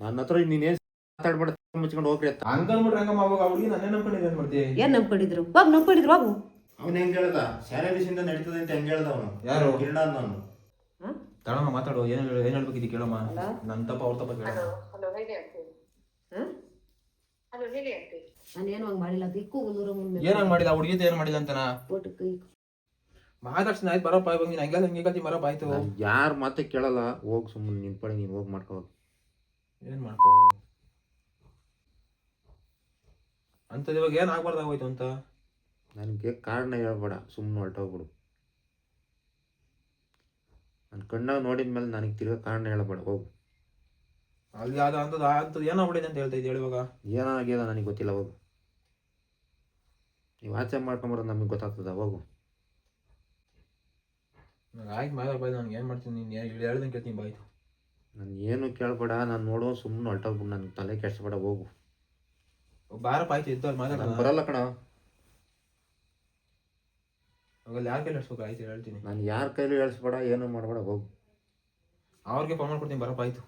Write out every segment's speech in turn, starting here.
ನನ್ನ ಹತ್ರ ನೀನೇನ್ ಮಾತಾಡ್ಬೇಡ ಮುಚ್ಕೊಂಡು ಹೋಗ್ರಿ ಅಂತ ಹಂಗನ್ಬಿಟ್ರೆ ಹಂಗ ಅವಾಗ ಹುಡುಗಿ ನನ್ನೇ ನಂಬ್ಕೊಂಡಿದ್ದೆ ಏನ್ ಮಾಡ್ತಿ ಏನ್ ನಂಬ್ಕೊಂಡಿದ್ರು ಹೋಗ್ ನಂಬ್ಕೊಂಡಿದ್ರು ಹೋಗು ಅವ್ನ ಹೆಂಗ್ ಹೇಳ್ದ ಸ್ಯಾಲರಿಸಿಂದ ನಡೀತದೆ ಅಂತ ಹೆಂಗ್ ಹೇಳ್ದ ಅವನು ಯಾರು? ಗಿರಣ ನಾನು ಹಾ? ತಳಮ್ಮ ಮಾತಾಡು ಏನ್ ಹೇಳ- ಏನ್ ಹೇಳ್ಬೇಕಿದ್ ಕೇಳಮ್ಮ ಅಲ್ಲ? ನನ್ ತಪ್ಪ ಅವ್ರ ತಪ್ಪ ಕೇಳ ಹಲೋ ಹೇಳಿ ಆಂಟಿ ಹಾ? ಹಲೋ ಹೇಳಿ ಆಂಟಿ ನಾನು ಏನು ಹಂಗ್ ಮಾಡಿಲ್ಲ ದಿಕ್ಕು ನೂರ ಮುಂದೆ ಏನ್ ಹಂಗ್ ಮಾಡಿದ ಹುಡುಗಿ ಏನ್ ಮಾಡಿಲ್ಲ ಅಂತನ ಪೋಟ್ ಕೈ ಮಾತಾಡ್ಸಿನ ಆಯ್ತು ಬರಪ್ಪ ಇವಾಗ ನೀನ್ ಹಂಗೆಲ್ಲ ಹಂಗೆ ಕತ್ತಿ ಬರಪ್ಪ ಆಯ್ತು ಯಾರ ಮಾತೇ ಕೇಳಲ್ಲ ಹೋಗ್ ಸುಮ್ಮನೆ ನಿನ್ ಪಡೆ ನೀನ್ ಹೋಗ್ ಮಾಡ್ಕೋ ಹೋಗ್. ಏನ್ ಮಾಡ್ಕೋ? ಅಂಥದ್ದು ಇವಾಗ ಏನ್ ಆಗ್ಬಾರ್ದಾಗೋಯ್ತು ಅಂತ? ನನಗೆ ಕಾರಣ ಹೇಳ್ಬೇಡ ಸುಮ್ಮನೆ ಹೊರಟೋಗ್ಬಿಡು. ನನ್ನ ಕಣ್ಣಾಗ ನೋಡಿದ್ಮೇಲೆ ನನಗೆ ತಿರ್ಗಾ ಕಾರಣ ಹೇಳಬೇಡ ಹೋಗು. ಅಲ್ಲಿ ಅದ ಅಂತದ್ ಏನೋ ಏನಾಗ್ಬಿಟ್ಟಿದೆ ಅಂತ ಹೇಳ್ತಾ ಇವಾಗ? ಏನೋ ಏನಾಗ್ಯದ ನನಗೆ ಗೊತ್ತಿಲ್ಲ ಹೋಗು. ನೀವು ಆಚೆ ಮಾಡ್ಕೊಂಬರೋದು ನಮಗೆ ಗೊತ್ತಾಗ್ತದ ಹೋಗು. ಆಯ್ತು ಮಾತಾಡ ನನಗೆ ಏನು ಮಾಡ್ತೀನಿ? ನೀನು ಹೇಳ್ದಂಗೆ ಕೇಳ್ತೀನಿ ಬಾಯ್ತು ನಾನು ಏನು ಕೇಳ್ಬೇಡ ನಾನು ನೋಡೋ ಸುಮ್ಮನೆ ಹೊರಟೋಗ್ಬಿಡು ನನ್ನ ತಲೆ ಕೆಡಿಸ್ಬೇಡ ಹೋಗು. ಬಾರಪ್ಪ ಆಯ್ತು ಇದ್ದವ್ರು ನಾನು ಮಾತಾಡ ಬರಲ್ಲ ಕಣ. ಅವಾಗ ಯಾರ ಕೈಲಿ ಹೇಳ್ಸ್ಬೇಕು ಆಯ್ತು ಹೇಳ್ತೀನಿ. ನಾನು ಯಾರ ಕೈಲೂ ಹೇಳ್ಸ್ಬೇಡ ಏನು ಮಾಡಬೇಡ ಹೋಗು. ಅವ್ರಿಗೆ ಫೋನ್ ಮಾಡ್ಕೊಡ್ತೀನಿ ಬರಪ್ಪ ಆಯ್ತು.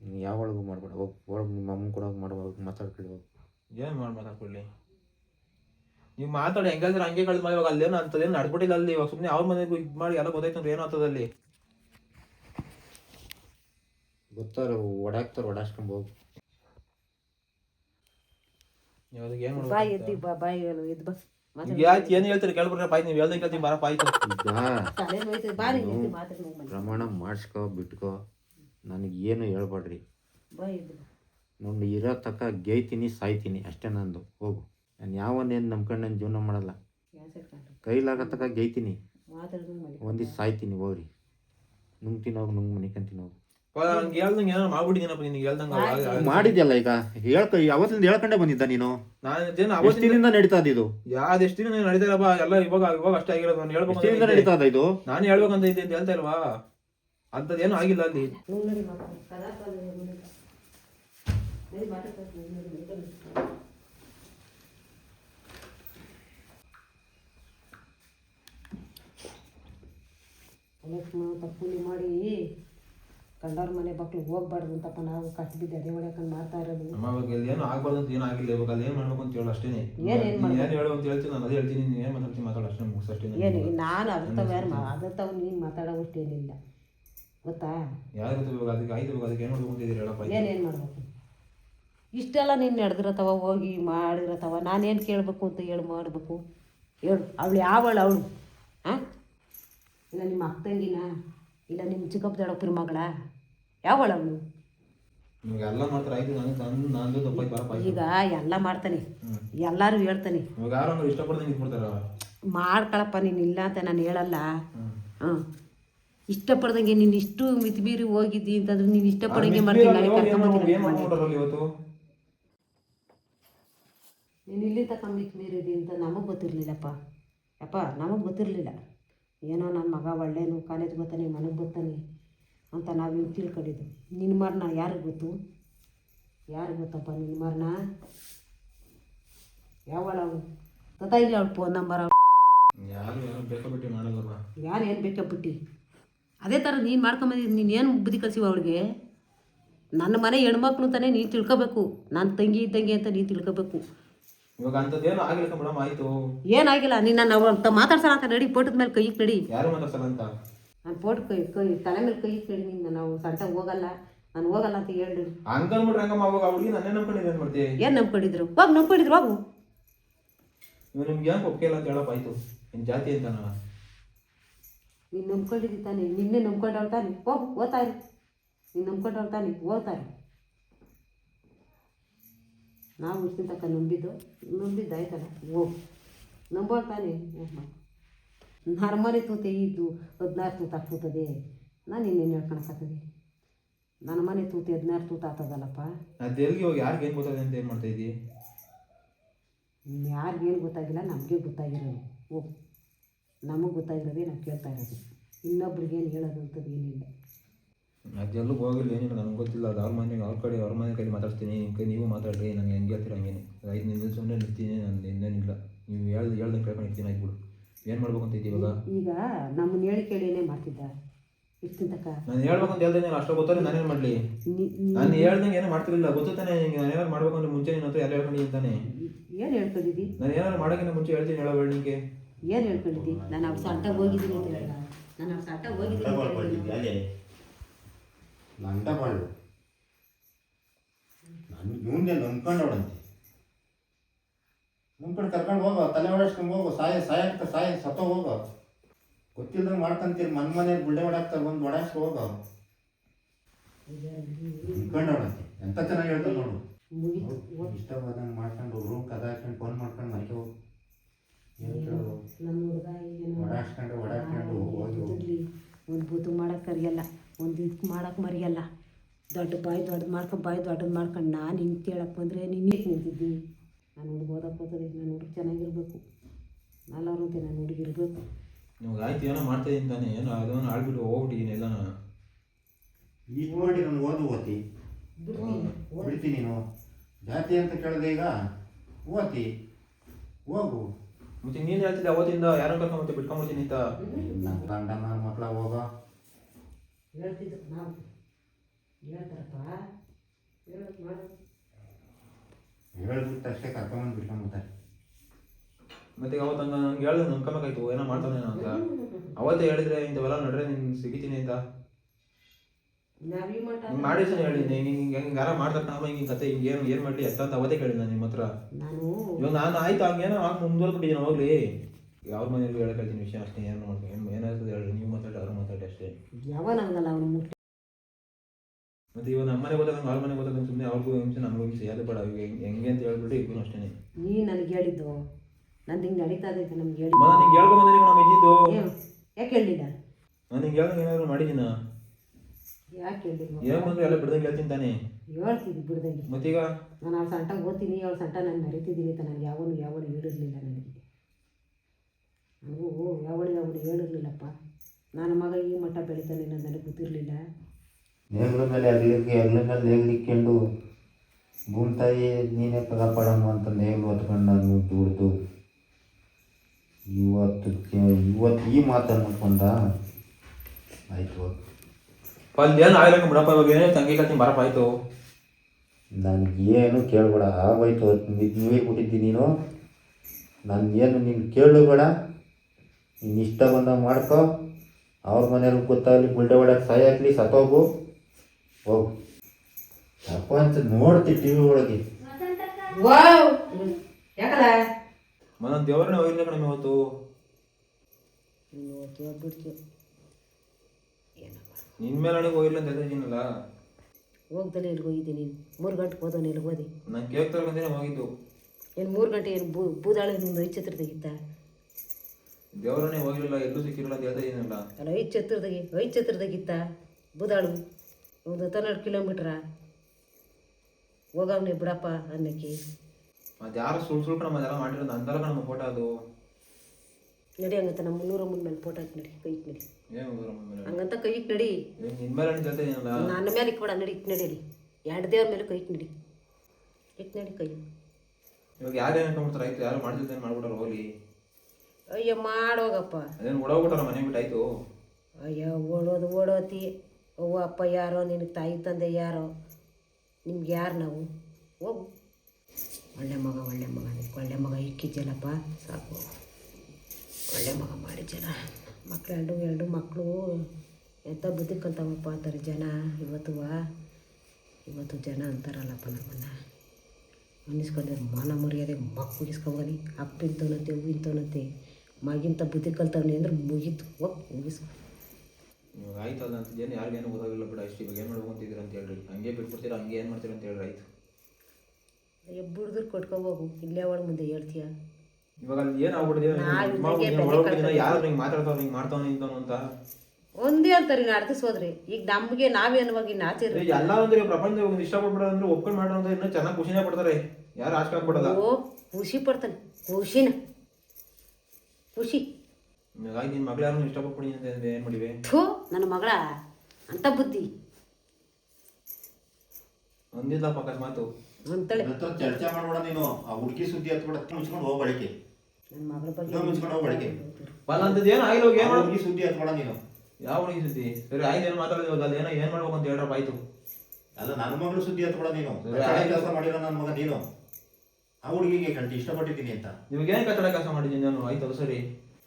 ನೀನು ಯಾವಳಿಗೂ ಮಾಡಬೇಡ ಹೋಗು. ಒಳಗೆ ನಿಮ್ಮ ಅಮ್ಮ ಕೂಡ ಮಾಡುವ ಮಾತಾಡ್ಕೊಳ್ಳಿ ಹೋಗು. ಏನು ಮಾಡಿ ಮಾತಾಡ್ಕೊಳ್ಳಿ? ನೀವು ಮಾತಾಡಿ ಹೆಂಗಾದ್ರೆ ಹಂಗೆ ಕಳೆದ ಮಾಡಿ ಇವಾಗ ಅಲ್ಲೇನು ಅಂತದೇನು ನಡ್ಬಿಟ್ಟಿಲ್ಲ ಅಲ್ಲಿ. ಇವಾಗ ಸುಮ್ಮನೆ ಅವ್ರ ಮನೆಗೂ ಇದು ಮಾಡಿ ಎಲ್ಲ ಗೊತ್ತಾಯ್ತು ಅಂದ್ರೆ ಏನು ಆಗ್ತದೆ ಅಲ್ಲಿ? ಗೊತ್ತಾರ ಒಡಾಕ್ತಾರ ಒಡಾಸ್ಕೊಂಡ್ ಹೋಗು. ಇವಾಗ ಏನ್ ಬಾಯಿ ಮಾಡ್ಬೇಕು ಎದ್ದಿ ಬಾ ಬಾಯಿ ಎದ್ದು ಬಾ ಈಗ ಯಾಕೆ ಏನು ಹೇಳ್ತೀರಿ ಕೇಳ್ಬಿಟ್ರೆ ನೀವು ಹೇಳ್ದಂಗೆ ತಲೆ ನೋಯ್ತದೆ ಬಾರಿ ಎದ್ದು ಮಾತಾಡಿ ಹೋಗ್ ಬನ್ನಿ ಪ್ರಮಾಣ ಮಾಡಿಸ್ಕೊ ಬಿಟ್ಕೋ ನನಗೆ ಏನು ಹೇಳ್ಬೇಡ್ರಿ. ಬಾಯಿ ಎದ್ದು ಬಾ. ನೋಡಿ ಇರೋ ತಕ್ಕ ಗೇಯ್ತೀನಿ ಸಾಯ್ತೀನಿ ಅಷ್ಟೇ ನಂದು ಹೋಗು. ನಾನು ಯಾವನ್ನೇನು ನಂಬ್ಕೊಂಡು ನಾನು ಜೀವನ ಮಾಡಲ್ಲ. ಇಟ್ಕೊಂಡು ಕೈಲಾಗ ತಕ್ಕ ಗೇಯ್ತೀನಿ. ಮನೆ. ಒಂದಿವ್ಸ ಸಾಯ್ತೀನಿ ಹೋಗ್ರಿ. ನುಂಗ್ತೀನಿ ಹೋಗಿ ನುಂಗ್ ಮನಿಕಂತೀನಿ ಹೋಗು. ನಂಗೆ ಹೇಳ್ದಂಗೆ ಏನೋ ಮಾಡ್ಬಿಟ್ಟಿದ್ದೀನಪ್ಪ ನಿನಗೆ ಹೇಳ್ದಂಗೆ ಮಾಡಿದ್ಯಲ್ಲ ಈಗ? ಹೇಳ್ಕ ಯಾವತ್ತಿಂದ ಹೇಳ್ಕೊಂಡೆ ಬಂದಿದ್ದ ನೀನು? ನಾನು ಏನು ಎಷ್ಟು ಅವತ್ತಿನ ದಿನದಿಂದ ನಡೀತಾ ಇದು ಯಾವ್ದು ಎಷ್ಟು ದಿನ ನಡೀತಾ ಬಾ ಎಲ್ಲ ಇವಾಗ ಇವಾಗ ಅಷ್ಟೇ ಆಗಿರೋದು ನಾನು ಹೇಳ್ಬೇಕು ನಡೀತಾ ಇದೆ ಇದು? ನಾನು ಹೇಳ್ಬೇಕಂತ ಇದ್ದೆ ಅಂತ ಹೇಳ್ತಾ ಇಲ್ವಾ? ಅಂಥದ್ದೇನು ಆಗಿಲ್ಲ ಅಲ್ಲಿ. ನೋಡಿ ಮಾತಾಡು ಕದಾ ಕಾಲು ಮುಂದೆ. ನಡಿ ಮಾತಾಡ್ತಾ ಇರ್ತೀನಿ, ನಡಿ, ನಡಿ, ನಡಿ. ಲಕ್ಷ್ಮ ತಪ್ಪುಲಿ ಮಾಡಿ ಕಂಡವ್ರ ಮನೆ ಬಕ್ಳು ಹೋಗ್ಬಾರ್ದು ಅಂತಪ್ಪ ನಾವು ಕಷ್ಟ ಬಿದ್ದು ಅದೇ ಹೊಡ್ಯಾಕಂಡ್ ಮಾಡ್ತಾ ಇರೋದು. ನಮ್ಮ ಇವಾಗ ಇಲ್ಲಿ ಏನು ಆಗ್ಬಾರ್ದು ಅಂತ ಏನು ಆಗಿಲ್ಲ ಇವಾಗ ಅಲ್ಲಿ ಏನು ಮಾಡ್ಬೇಕು ಅಂತ ಹೇಳು ಅಷ್ಟೇನೆ ಏನ್ ಏನ್ ಏನು ಹೇಳು ಅಂತ ಹೇಳ್ತೀನಿ ನಾನು ಅದೇ ಹೇಳ್ತೀನಿ ನೀನು ಏನು ಮಾತಾಡ್ತೀನಿ ಮಾತಾಡು ಅಷ್ಟೇ ಮುಗಿಸ್ ಅಷ್ಟೇ. ಏನು ನಾನು ಅದ್ರ ತವ ಯಾರು ಅದ್ರ ತವ ನೀನು ಮಾತಾಡೋವಷ್ಟು ಏನಿಲ್ಲ. ಗೊತ್ತಾ? ಯಾರು ಇವಾಗ ಅದಕ್ಕೆ ಆಯ್ತು ಇವಾಗ ಅದಕ್ಕೆ ಏನು ಮಾಡ್ಬೇಕು ಅಂತ ಇದ್ದೀರಿ ಹೇಳಪ್ಪ ಏನೇನು ಮಾಡ್ಬೇಕು? ಇಷ್ಟೆಲ್ಲ ನೀನು ನಡೆದಿರತ್ತವ ಹೋಗಿ ಮಾಡಿರತ್ತವ ನಾನೇನು ಕೇಳಬೇಕು ಅಂತ ಹೇಳಿ ಮಾಡಬೇಕು? ಹೇಳು ಅವಳು ಯಾವಳು ಅವಳು? ಹಾಂ ಇಲ್ಲ ನಿಮ್ಮ ಅಕ್ಕ ತಂಗಿನ ಇಲ್ಲ ನಿಮ್ಮ ಚಿಕ್ಕಪ್ಪ ದೊಡ್ಡಪ್ಪನ ಮಗಳ? ಯಾವಳ ಅವಳು? ಎಲ್ಲ ಮಾಡ್ತಾರೆ. ಆಯ್ತು ನಾನು ನಂದು ನಂದು ತಪ್ಪಾಯ್ತು ಬರಪ್ಪ. ಈಗ ಎಲ್ಲ ಮಾಡ್ತಾನೆ. ಎಲ್ಲರೂ ಹೇಳ್ತಾನೆ. ಇವಾಗ ಯಾರು ಅಂದ್ರೆ ಇಷ್ಟಪಡ್ದಂಗೆ ಇದ್ಬಿಡ್ತಾರ ಮಾಡ್ಕೊಳಪ್ಪ ನೀನು ಇಲ್ಲ ಅಂತ ನಾನು ಹೇಳಲ್ಲ. ಹಾಂ. ಇಷ್ಟಪಡ್ದಂಗೆ ನೀನು ಇಷ್ಟು ಮಿತಿ ಮೀರಿ ಹೋಗಿದ್ದಿ ಅಂತಂದ್ರೆ ನೀನು ಇಷ್ಟಪಡಂಗೆ ಮಾಡ್ತೀನಿ ನಾಳೆ ನೀನು ಇಲ್ಲಿ ತಕ ಮಿತಿಮೀರಿದಿ ಅಂತ ನಮಗೆ ಗೊತ್ತಿರಲಿಲ್ಲಪ್ಪ. ಅಪ್ಪ ನಮಗೆ ಗೊತ್ತಿರಲಿಲ್ಲ. ಏನೋ ನನ್ನ ಮಗ ಒಳ್ಳೇನು ಕಾಲೇಜ್ ಬರ್ತಾನೆ ಮನೆಗೆ ಬರ್ತಾನೆ ಅಂತ ನಾವು ಇವ್ ತಿಳ್ಕೊಂಡಿದ್ದು. ನಿನ್ನ ಮರಣ ಯಾರಿಗೆ ಗೊತ್ತು? ಯಾರಿಗೆ ಗೊತ್ತಪ್ಪ ನಿನ್ನ ಮರಣ ಯಾವಳ ಅವಳು? ಗೊತ್ತಾ ಇಲ್ಲ ಅವಳು ಫೋನ್ ನಂಬರ್ ಅವಳು. ಯಾರು ಬೇಕಾಬಿಟ್ಟು ಏನು ಬೇಕಪ್ಪಿಟ್ಟು ಅದೇ ಥರ ನೀನು ಮಾಡ್ಕೊಂಬಂದಿದ್ದು ನೀನು ಏನು ಬುದ್ಧಿ ಕಲಿಸಿವ ಅವಳಿಗೆ? ನನ್ನ ಮನೆ ಹೆಣ್ಮಕ್ಳು ಅಂತಾನೆ ನೀನು ತಿಳ್ಕೊಬೇಕು. ನನ್ನ ತಂಗಿ ಇದ್ದಂಗೆ ಅಂತ ನೀನು ತಿಳ್ಕೊಬೇಕು. ಇವಾಗ ಅಂತದೇನು ಆಗಿಲ್ಲ ಮೇಡಮ್ ಆಯ್ತು. ಏನಾಗಿಲ್ಲ ನೀನು ನನ್ನ ಅವಳು ಮಾತಾಡ್ಸೋಣ ಅಂತ ನಡಿ ಪೋಟದ ಮೇಲೆ ಕೈ ಇಟ್ಟು ನಡಿ. ಯಾರು ಮಾತಾಡ್ಸಲ್ಲ ಅಂತ? ನಾನು ಪೋಟ್ ಕೈ ಕೈ ತಲೆ ಮೇಲೆ ಕೈ ನಡಿ ನೀನು ನಾವು ಸಂತೆ ಹೋಗಲ್ಲ ನಾನು ಹೋಗಲ್ಲ ಅಂತ ಹೇಳಿ ಏನ್ ಹಂಗಮ್ಮ ಅವಾಗ ಹುಡುಗಿ ನನ್ನೇ ನಂಬ್ಕೊಂಡಿದ್ದೆ ಏನು ಮಾಡ್ತಿ? ಏನು ನಂಬ್ಕೊಂಡಿದ್ರು? ಹೋಗಿ ನಂಬ್ಕೊಂಡಿದ್ರು ಹೋಗು. ಇವಾಗ ನಿಮ್ಗೆ ಯಾಕೆ ಒಪ್ಪಿಲ್ಲ ಅಂತ ಹೇಳಪ್ಪ ಆಯ್ತು. ನಿನ್ನ ಜಾತಿ ಅಂತ ನಾನು. ನೀನು ನಂಬ್ಕೊಂಡಿದ್ದಿ ತಾನೆ ನಿನ್ನೆ ನಂಬ್ಕೊಂಡವ್ಳು ತಾನೆ. ಹೋಗು ಓದ್ತಾರೆ ನೀನು ನಂಬ್ಕೊಂಡವ್ಳು ತಾನೆ ಓದ್ತಾರೆ ನಾವು ಮುಸ್ಲಿಂ ತಕ್ಕ ನಂಬಿದ್ದು ನಂಬಿದ್ದು ಆಯ್ತಲ್ಲ? ಓ ನಂಬೋಳು ತಾನೆ? ನರ್ಮನೆ ತೂತೆ ಇದ್ದು ಹದಿನಾರು ತೂತ ಕೂತದೆ ನಾನು ಇನ್ನೇನು ಹೇಳ್ಕೊಳಕತ್ತೀನಿ ನನ್ನ ಮನೆ ತೂತಿ ಹದಿನಾರು ತೂತ ಆಗ್ತದಲ್ಲಪ್ಪ? ಅದು ಎಲ್ಲಿಗೆ ಹೋಗಿ ಯಾರಿಗೆ ಏನು ಗೊತ್ತಾಗಿದೆ ಅಂತ ಏನು ಮಾಡ್ತಾ ಇದ್ದೀವಿ ಯಾರಿಗೇನು ಗೊತ್ತಾಗಿಲ್ಲ ನಮಗೆ ಗೊತ್ತಾಗಿರೋದು. ಓ ನಮಗೆ ಗೊತ್ತಾಗಿರೋದೇ ನಾವು ಕೇಳ್ತಾ ಇರೋದು. ಇನ್ನೊಬ್ರಿಗೇನು ಹೇಳೋದು ಅಂಥದ್ದು ಏನಿಲ್ಲ. ಅದೆಲ್ಲೂ ಹೋಗಿಲ್ಲ ಏನಿಲ್ಲ ನನಗೆ ಗೊತ್ತಿಲ್ಲ. ಅದು ಅವ್ರ ಮನೆಗೆ ಅವ್ರ ಕಡೆ ಅವ್ರ ಮನೆ ಕಡೆ ಮಾತಾಡ್ತೀನಿ. ನಿಮ್ಮ ಕೈ ನೀವು ಮಾತಾಡ್ರಿ ನನಗೆ ಹೆಂಗೆ ಹೇಳ್ತೀರ ಹಂಗೇನೆ. ಐದು ನಿಮಿಷ ಸುಮ್ಮನೆ ನಿಲ್ತೀನಿ ನಾನು ಇನ್ನೇನಿಲ್ಲ. ನೀವು ಹೇಳ್ದು ಹೇಳ್ದಂಗೆ ಕೇಳ್ಕೊಂಡು ಇರ್ತೀನಿ ಆಯ್ತು ಬಿಡು. ಏನು ಮಾಡ್ಬೇಕು ಅಂತ ಇದ್ದೀವಿ ಇವಾಗ? ಈಗ ನಮ್ಮನ್ನ ಹೇಳಿ ಕೇಳಿನೇ ಮಾಡ್ತಿದ್ದ. ನಾನು ತಕ್ಕ. ನಾನು ಹೇಳ್ಬೇಕಂತ ಹೇಳ್ದೆ ಅಷ್ಟು ಗೊತ್ತಾದ್ರೆ ನಾನೇನು ಮಾಡಲಿ? ನಾನು ಹೇಳ್ದಂಗೆ ಏನೋ ಮಾಡ್ತಿರಲಿಲ್ಲ. ಗೊತ್ತಾನೆ ನಿಂಗೆ ನಾನು ಏನಾರು ಮಾಡ್ಬೇಕು ಅಂದ್ರೆ ಮುಂಚೆ ನಿನ್ನ ಹತ್ರ ಎಲ್ಲ ಹೇಳ್ಕೊಂಡಿದ್ದೀನಿ ತಾನೆ? ಏನು ಹೇಳ್ಕೊಂಡಿದ್ದಿ? ನಾನು ಏನಾರು ಮಾಡೋಕ್ಕಿಂತ ಮುಂಚೆ ಹೇಳ್ತೀನಿ ಹೇಳೋ ನಿಮಗೆ ಏನು ಹೇಳ್ಕೊಂಡಿದ್ದಿ? ನಾನು ಅವ್ರ ಸಾಟ ಹೋಗಿದ್ದೀನಿ ಅಂತ ಹೇಳಿದ ನಾನು ಅವ್ರ ಸಾಟ ಹೋಗಿದ್ದೀನಿ ಅಂತ ಹೇಳಿದ್ದೀನಿ ನಂಟ ಮಾಡು ನಾನು ಮುಂದೆ ನಂಬ್ಕೊಂಡವಳಂತೆ. ನಂಬ್ಕೊಂಡು ಕರ್ಕೊಂಡು ಹೋಗೋ ತಲೆ ಹೊಡೆಸ್ಕೊಂಡು ಹೋಗು ಸಾಯ ಸಾಯಕ್ಕೆ ಸಾಯ ಸತ್ತ ಹೋಗೋ. ಗೊತ್ತಿಲ್ದಂಗೆ ಮಾಡ್ಕೊಂತೀರಿ ಮನ್ ಮನೇಲಿ ಗುಳ್ಳೆ ಹೊಡಾಕ್ತಾರೆ ಬಂದು ಹೊಡಾಕ್ಸ್ ಹೋಗೋ. ನಂಬ್ಕೊಂಡವಳಂತೆ. ಎಂತ ಚೆನ್ನಾಗಿ ಹೇಳ್ತಾರೆ ನೋಡು. ಇಷ್ಟವಾದಂಗೆ ಮಾಡ್ಕೊಂಡು ರೂಮ್ ಕದ ಹಾಕೊಂಡು ಫೋನ್ ಮಾಡ್ಕೊಂಡು ಮನೆಗೆ ಹೋಗು. ಓಡಾಡ್ಕೊಂಡು ಹೋಗಿ. ಹೋಗಿ ಒಂದು ಬೂತು ಮಾಡಕ್ಕೆ ಕರಿಯಲ್ಲ. ಒಂದು ಇದಕ್ಕೆ ಮಾಡೋಕೆ ಮರಿಯಲ್ಲ. ದೊಡ್ಡ ಬಾಯಿ ದೊಡ್ಡದು ಮಾಡ್ಕೊಂಡು ಬಾಯಿ ದೊಡ್ಡದು ಮಾಡ್ಕೊಂಡು ನಾನು ಹಿಂಗೆ ಕೇಳಕ್ಕೆ ಬಂದರೆ ನೀನು ಏಕೆ ನಿಂತಿದ್ದಿ ನಾನು ಹುಡುಗ ಓದಕ್ಕೆ ಹೋಗ್ತದೆ ನಾನು ಹುಡುಗ ಚೆನ್ನಾಗಿರ್ಬೇಕು. ನಲ್ಲವ್ರು ಅಂತ ನಾನು ಹುಡುಗಿರ್ಬೇಕು ನಿಮ್ಗೆ ಆಯ್ತು ಏನೋ ಮಾಡ್ತಾ ಇದ್ದೀನಿ ತಾನೆ. ಏನೋ ಅದನ್ನು ಆಳ್ಬಿಟ್ಟು ಹೋಗ್ಬಿಟ್ಟಿದ್ದೀನಿ ಎಲ್ಲ ಈಗ ನೋಡಿ ನಾನು ಓದು ಓತಿ. ಬಿಡ್ತೀನಿ ನೀನು. ಜಾತಿ ಅಂತ ಕೇಳಿದೆ ಈಗ ಓತಿ. ಹೋಗು. ಮತ್ತೆ ನೀನು ಹೇಳ್ತಿದ್ದೆ ಅವತ್ತಿಂದ ಯಾರೋ ಕರ್ಕೊಂಬತ್ತೆ ಬಿಟ್ಕೊಂಬಿಡ್ತೀನಿ ಬಿಟ್ಕೊಂಡ್ಬಿಡ್ತೀನಿ ಅಂತ. ನನ್ನ ಗಂಡ ನನ್ನ ಮಕ್ಕಳ ಹೋಗೋ. ಹೇಳ್ತಿದ್ದು ನಾವು ಹೇಳ್ತಾರಪ್ಪ. ಹೇಳೋದು ಮಾಡು. ಹೇಳ್ಬಿಟ್ಟು ಅಷ್ಟೇ ಕರ್ಕೊಂಬಂದು ಮತ್ತೆ ಮತ್ತೆ ಈಗ ಅವತ್ತು ಹಂಗ ನಂಗೆ ಹೇಳ್ದೆ ನಂಬ್ಕೊಬೇಕಾಯ್ತು ಏನೋ ಮಾಡ್ತಾನೆ ಅಂತ. ಅವತ್ತೇ ಹೇಳಿದ್ರೆ ಇಂಥವೆಲ್ಲ ನಡ್ರೆ ನಿನ್ ಸಿಗಿತೀನಿ ಅಂತ. ಮಾಡಿದ್ರೆ ಹೇಳಿದ್ದೆ ಮಟ್ಟ ಹಿಂಗೆ ಮಾಡಿ ಹಿಂಗೆ ಹಿಂಗೆ ಹಿಂಗೆ ಯಾರ ಮಾಡ್ತಾರೆ ನಾವು ಹಿಂಗೆ ಕತೆ ಹಿಂಗೆ ಏನು ಏನು ಮಾಡಲಿ ಎತ್ತ ಅಂತ ಅವತ್ತೇ ಕೇಳಿದ್ದೆ ನಾನು ನಿಮ್ಮ ಹತ್ರ. ನಾನು ಇವಾಗ ನಾನು ಆಯ್ತು ಹಂಗೇನೋ ಹಾಕಿ ಮುಂದುವರ್ಬಿಟ್ಟಿದ್ದೀನಿ ಹೋಗ್ಲಿ. ಅವ್ರ ಮನೆಯಲ್ಲೂ ಹೇಳಕ್ ಹೇಳ್ತೀನಿ ವಿಷಯ ಅಷ್ಟೇ ಏನು ನೋಡಿ ಏನು ಏನಾಗ್ತದೆ ಹೇಳಿ ನೀವು ಮಾತಾಡಿ ಅವ್ರು ಮಾತಾಡಿ ಅಷ್ಟೇ. ಯಾವನಾಗಲ್ಲ ಅವನು ಮುಟ್ಟಿ ಮತ್ತೆ ಇವಾಗ ನಮ್ಮ ಮನೆ ಹೋದಾಗ ಅವ್ರ ಮನೆಗೆ ಹೋದಾಗ ಸುಮ್ಮನೆ ಅವ್ರಿಗೂ ಹಿಂಸೆ ನಮಗೂ ಹಿಂಸೆ ಯಾರು ಬೇಡ ಇವಾಗ ಹೆಂಗೆ ಅಂತ ಹೇಳ್ಬಿಟ್ಟು ಇಬ್ಬರು ಅಷ್ಟೇ ನೀ ನನಗೆ ಹೇಳಿದ್ದು ನಂದು ಹಿಂಗೆ ನಡೀತಾ ಇದೆ ಅಂತ ನಮ್ಗೆ ಹೇಳಿ. ನಾನು ನಿಂಗೆ ಹೇಳ್ಕೊಂಬಂದ್ರೆ ನಮ್ಮ ಇದ್ದಿದ್ದು ಯಾಕೆ ಹೇಳಿಲ್ಲ ನಾನು ನಿಂಗೆ ಹೇಳ್ದಂಗೆ ಏನಾದ್ರು ಮಾಡಿದ್ದೀನ ಯಾಕೆ ಹೇಳಿಲ್ಲ ಏನು ಬಂದ್ರೆ ಎಲ್ಲ ಬಿಡ್ದಂಗೆ ಹೇಳ್ತೀನಿ ತಾನೇ. ಹೇಳ್ತೀನಿ ಬಿಡ್ದಂಗೆ. ಮತ್ತೀಗ? ನಾನು ಅವ್ಳು ಸಂಟ ಓದ್ತೀನಿ ಅವಳ ಸಂಟ ನಾನು ಮರಿತಿದ್ದೀನಿ ಅಂತ ನನಗೆ ಯಾವನು ಯಾವನು ಹೇಳಿರಲಿಲ್ಲ ನನಗೆ. ನನಗೂ ಯಾವಳು ಅವಳು ಹೇಳಿರ್ಲಿಲ್ಲಪ್ಪ. ನನ್ನ ಮಗ ಈ ಮಠ ಬೆಳಿತಾನೆ ನನಗೆ ಗೊತ್ತಿರಲಿಲ್ಲ. ನೇಗ್ಲ ಮೇಲೆ ಅಗ್ಲಿಕ್ಕೆ ಅಗ್ಲ ಮೇಲೆ ನೇಗ್ಲಿಕ್ಕೊಂಡು ಭೂಮಿ ತಾಯಿ ನೀನೇ ಪದಪಡಮ್ಮ ಅಂತ ನೇಗ್ಲು ಹೊತ್ಕೊಂಡು ನಾನು ದುಡ್ದು ಇವತ್ತು ಕೆ- ಇವತ್ತು ಈ ಮಾತನ್ನು ಬಂದ ಆಯಿತು. ಅಲ್ಲಿ ಏನು ಆಗಿಲ್ಲ ಬಿಡಪ್ಪ ಇವಾಗ ಏನೇ ತಂಗಿ ಕತ್ತಿ ಬರಪ್ಪ ಆಯ್ತು. ನನಗೇನು ಕೇಳಬೇಡ ಆಗೋಯ್ತು. ನೀವೇ ಕೊಟ್ಟಿದ್ದಿ ನೀನು. ನಾನು ಏನು ನೀನು ಕೇಳು ಬೇಡ ನೀನು ಇಷ್ಟ ಬಂದಾಗ ಮಾಡ್ಕೊ. ಅವ್ರ ಮನೇಲಿ ಗೊತ್ತಾಗಲಿ ಗುಲ್ಡೆ ಒಳಗೆ ಸಹಾಯ ಹಾಕ್ಲಿ ಸತ್ತೋಗು. ಹೋಗು. ಪ್ರಪಂಚ ನೋಡ್ತಿ ಟಿ ವಿ ಒಳಗೆ. ವಾವ್. ಯಾಕಲ್ಲ ಮನ ದೇವರನ್ನ ಹೋಗಿಲ್ಲ ಕಣೆ ಇವತ್ತು. ನಿನ್ ನಿನ್ನ ಮೇಲೆ ನನಗೆ ಹೋಗಿಲ್ಲ ಅಂತ ಹೇಳ್ತಿದ್ದೀನಲ್ಲ ಹೋಗ್ದಲೇ ಇಲ್ಲಿಗೆ ಹೋಗಿದ್ದೀನಿ ನೀನು. ಮೂರು ಗಂಟೆಗೆ ಹೋದವನು ಇಲ್ಲಿಗೆ ಹೋದಿ. ನಾನು ಕೇಕ್ ತಗೊಂಡೇ ಹೋಗಿದ್ದು. ಏನು ಮೂರು ಗಂಟೆ ಏನು ಬೂ ಬೂದಾಳೆ ನಿಂದು ಐದು ಛತ್ರದಾಗಿತ್ತ ದೇವ್ರನ್ನೇ ಹೋಗಿರಲ್ಲ ಎಲ್ಲೂ ಸಿಕ್ಕಿರಲ್ಲ ದೇವತೆ ಏನಿಲ್ಲ. ಅಲ್ಲ ಐದು ಛತ್ರದಾಗಿ ಐದು ಛತ್ರದಾಗಿತ್ತ ಬುದಾಳು ಒಂದು ಹತ್ತೆರಡು ಕಿಲೋಮೀಟ್ರ. ಹೋಗವ್ನೆ ಬಿಡಪ್ಪ ಅನ್ನಕ್ಕೆ. ಅದು ಯಾರು ಸುಳ್ಳು ಸುಳ್ಳು ಕಣ ಅದೆಲ್ಲ ಮಾಡಿರೋದು? ಅಂದಲ್ಲ ನಮ್ಮ ಫೋಟೋ ಅದು. ನಡಿ ಹಂಗಂತ ನಮ್ಮ ಮುನ್ನೂರ ಮುಂದ್ಮೇಲೆ ಫೋಟೋ ಹಾಕಿ ನಡಿ ಕೈ ನಡಿ. ಏನು ಮೇಲೆ ಹಂಗಂತ ಕೈ ಇಟ್ಟು ನಡಿ. ನಿನ್ನ ಮೇಲೆ ಜೊತೆ ನನ್ನ ಮೇಲೆ ಇಕ್ಬೇಡ ನಡಿ ಇಟ್ಟು ನಡೀಲಿ ಎರಡು ದೇವ್ರ ಮೇಲೆ ಕೈ ಇಟ್ಟು ನಡಿ. ಇಟ್ ನಡಿ ಕೈ. ಇವಾಗ ಯಾರು ಏನು ಅನ್ಕೊಂಡ್ಬಿಡ್ತಾರೆ? ಆಯ್ತು ಯಾರು ಮಾಡಿದ್ದೇನು ಮಾಡ್ಬಿಟ್ರೆ ಹೋಗ್ಲಿ. ಅಯ್ಯ ಮಾಡೋಗಪ್ಪ ಅದೇನು ಓಡೋಗ್ಬಿಟ್ಟಾರ ಮನೆ ಬಿಟ್ಟು ಆಯ್ತು ಅಯ್ಯೋ ಓಡೋದು ಓಡೋತಿ. ಅವ್ವ ಅಪ್ಪ ಯಾರೋ ನಿನಗೆ ತಾಯಿ ತಂದೆ ಯಾರೋ ನಿಮ್ಗೆ ಯಾರು ನಾವು? ಹೋಗು. ಒಳ್ಳೆ ಮಗ ಒಳ್ಳೆ ಮಗ ಒಳ್ಳೆ ಮಗ ಇಕ್ಕಿದ್ಯಲ್ಲಪ್ಪ. ಸಾಕು. ಒಳ್ಳೆ ಮಗ ಮಾಡಿದ್ಯಲ್ಲ ಮಕ್ಳು ಎರಡು ಎರಡು ಮಕ್ಕಳು ಎಂಥ ಬುದ್ಧಿ ಕಲ್ತಾವಪ್ಪ ಅಂತಾರೆ ಜನ. ಇವತ್ತುವ ಇವತ್ತು ಜನ ಅಂತಾರಲ್ಲಪ್ಪ ನಮ್ಮನ್ನು. ಅನ್ನಿಸ್ಕೊಂಡ್ರೆ ಮನ ಮರ್ಯಾದೆ ಮಕ್ಕಳು ಇಸ್ಕೊಂಬನಿ ಅಪ್ಪಿನ ಇಂತವನಂತೆ ಹೂವಿನ ಇಂತವನಂತೆ ಮಗಿಂತ ಬುದ್ಧಿ ಕಲ್ತವನಿ ಅಂದ್ರೆ ಮುಗೀತು ಹೋಗಿ ಮುಗಿಸು. ಇವಾಗ ಆಯ್ತು ಅಂತ ಏನು ಯಾರಿಗೇನು ಓದಾಗಿಲ್ಲ ಬಿಡ ಅಷ್ಟು ಇವಾಗ ಏನು ಮಾಡ್ಬೇಕು ಅಂತಿದ್ದೀರ ಅಂತ ಹೇಳ್ರಿ. ಹಂಗೆ ಬಿಟ್ಬಿಡ್ತೀರ ಹಂಗೆ ಏನು ಮಾಡ್ತೀರ ಅಂತ ಹೇಳ್ರಿ ಆಯ್ತು. ಎಬ್ಬುಡ್ದ್ರು ಕೊಟ್ಕೋಬೋಗು ಇಲ್ಲೇ ಒಳ ಮುಂದೆ ಹೇಳ್ತೀಯ. ಇವಾಗ ಅಲ್ಲಿ ಏನು ಆಗ್ಬಿಟ್ಟಿದೆ ನಾವ್ ಯಾರು ಹಿಂಗೆ ಮಾತಾಡ್ತಾವ ಹಿಂಗೆ ಮಾಡ್ತಾವ ಅಂತ? ಒಂದೇ ಅಂತಾರೆ ಇನ್ನು ಅರ್ಥಿಸೋದ್ರಿ ಈಗ ನಮಗೆ ನಾವೇನುವಾಗ ಇನ್ನು ಆಚೆ ಎಲ್ಲ ಅಂದ್ರೆ ಪ್ರಪಂಚ ಇಷ್ಟಪಡ್ಬಿಡೋದು ಅಂದ್ರೆ ಒಪ್ಕೊಂಡು ಮಾಡೋ ಅಂದ್ರೆ ಇನ್ನೂ ಚೆನ್ನಾಗಿ ಖುಷಿನೇ ಪಡ್ತಾರೆ. ಯಾರು ಆಗ್ಬಿಡಲ್ಲ ಓ ಖುಷಿ ಪಡ್ತಾನೆ ಖುಷಿನ. ಖುಷಿ. ಇವಾಗ ನಿನ್ನ ಮಗಳನ್ನ ಯಾರು ಇಷ್ಟಪಟ್ಬಿಡಿ ಅಂತ ಏನು ಮಾಡಿವೆ? ಥೂ ನನ್ನ ಮಗಳ ಅಂತ ಬುದ್ಧಿ. ಒಂದಿಲ್ಲ ಅಕಸ್ಮಾತು ಮಾತು. ಅಂತಳೆ. ಚರ್ಚೆ ಮಾಡಬೇಡ ನೀನು. ಆ ಹುಡುಗಿ ಸುದ್ದಿ ಹತ್ಬೇಡ ಮುಚ್ಕೊಂಡು ನನ್ನ ಮಗಳ ಬಗ್ಗೆ ಮುಚ್ಕೊಂಡು ಹೋಗ್ಬಳಕೆ ಬಲ್ಲ ಅಂತದ್ದು ಏನು ಆಗಿಲ್ಲ ಏನು ಆ ಹುಡುಗಿ ಸುದ್ದಿ ಹತ್ಬೇಡ ನೀನು. ಯಾವ ಹುಡುಗಿ ಸುದ್ದಿ? ಸರಿ ಆಯ್ತು ಏನು ಮಾತಾಡೋದು ಏನೋ ಏನು ಮಾಡ್ಬೇಕು ಅಂತ ಹೇಳ್ರಪ್ಪ ಆಯ್ತು. ಅಲ್ಲ ನನ್ನ ಮಗಳು ಸುದ್ದಿ ಹತ್ಬಿಡ ನೀನು. ಕೆಲಸ ಮಾಡಿರೋ ನನ್ನ ಮಗ ನೀನು. ಆ ಹುಡುಗಿಗೆ ಕಂಡು ಇಷ್ಟಪಟ್ಟಿದ್ದೀನಿ ಅಂತ. ನಿಮ್ಗೆ ಏನು ಕಟ್ಟಡ ಕೆಲಸ ಮಾಡಿದ್ದೀನಿ ನಾನು? ಆಯ್ತು ಅದು ಸರಿ.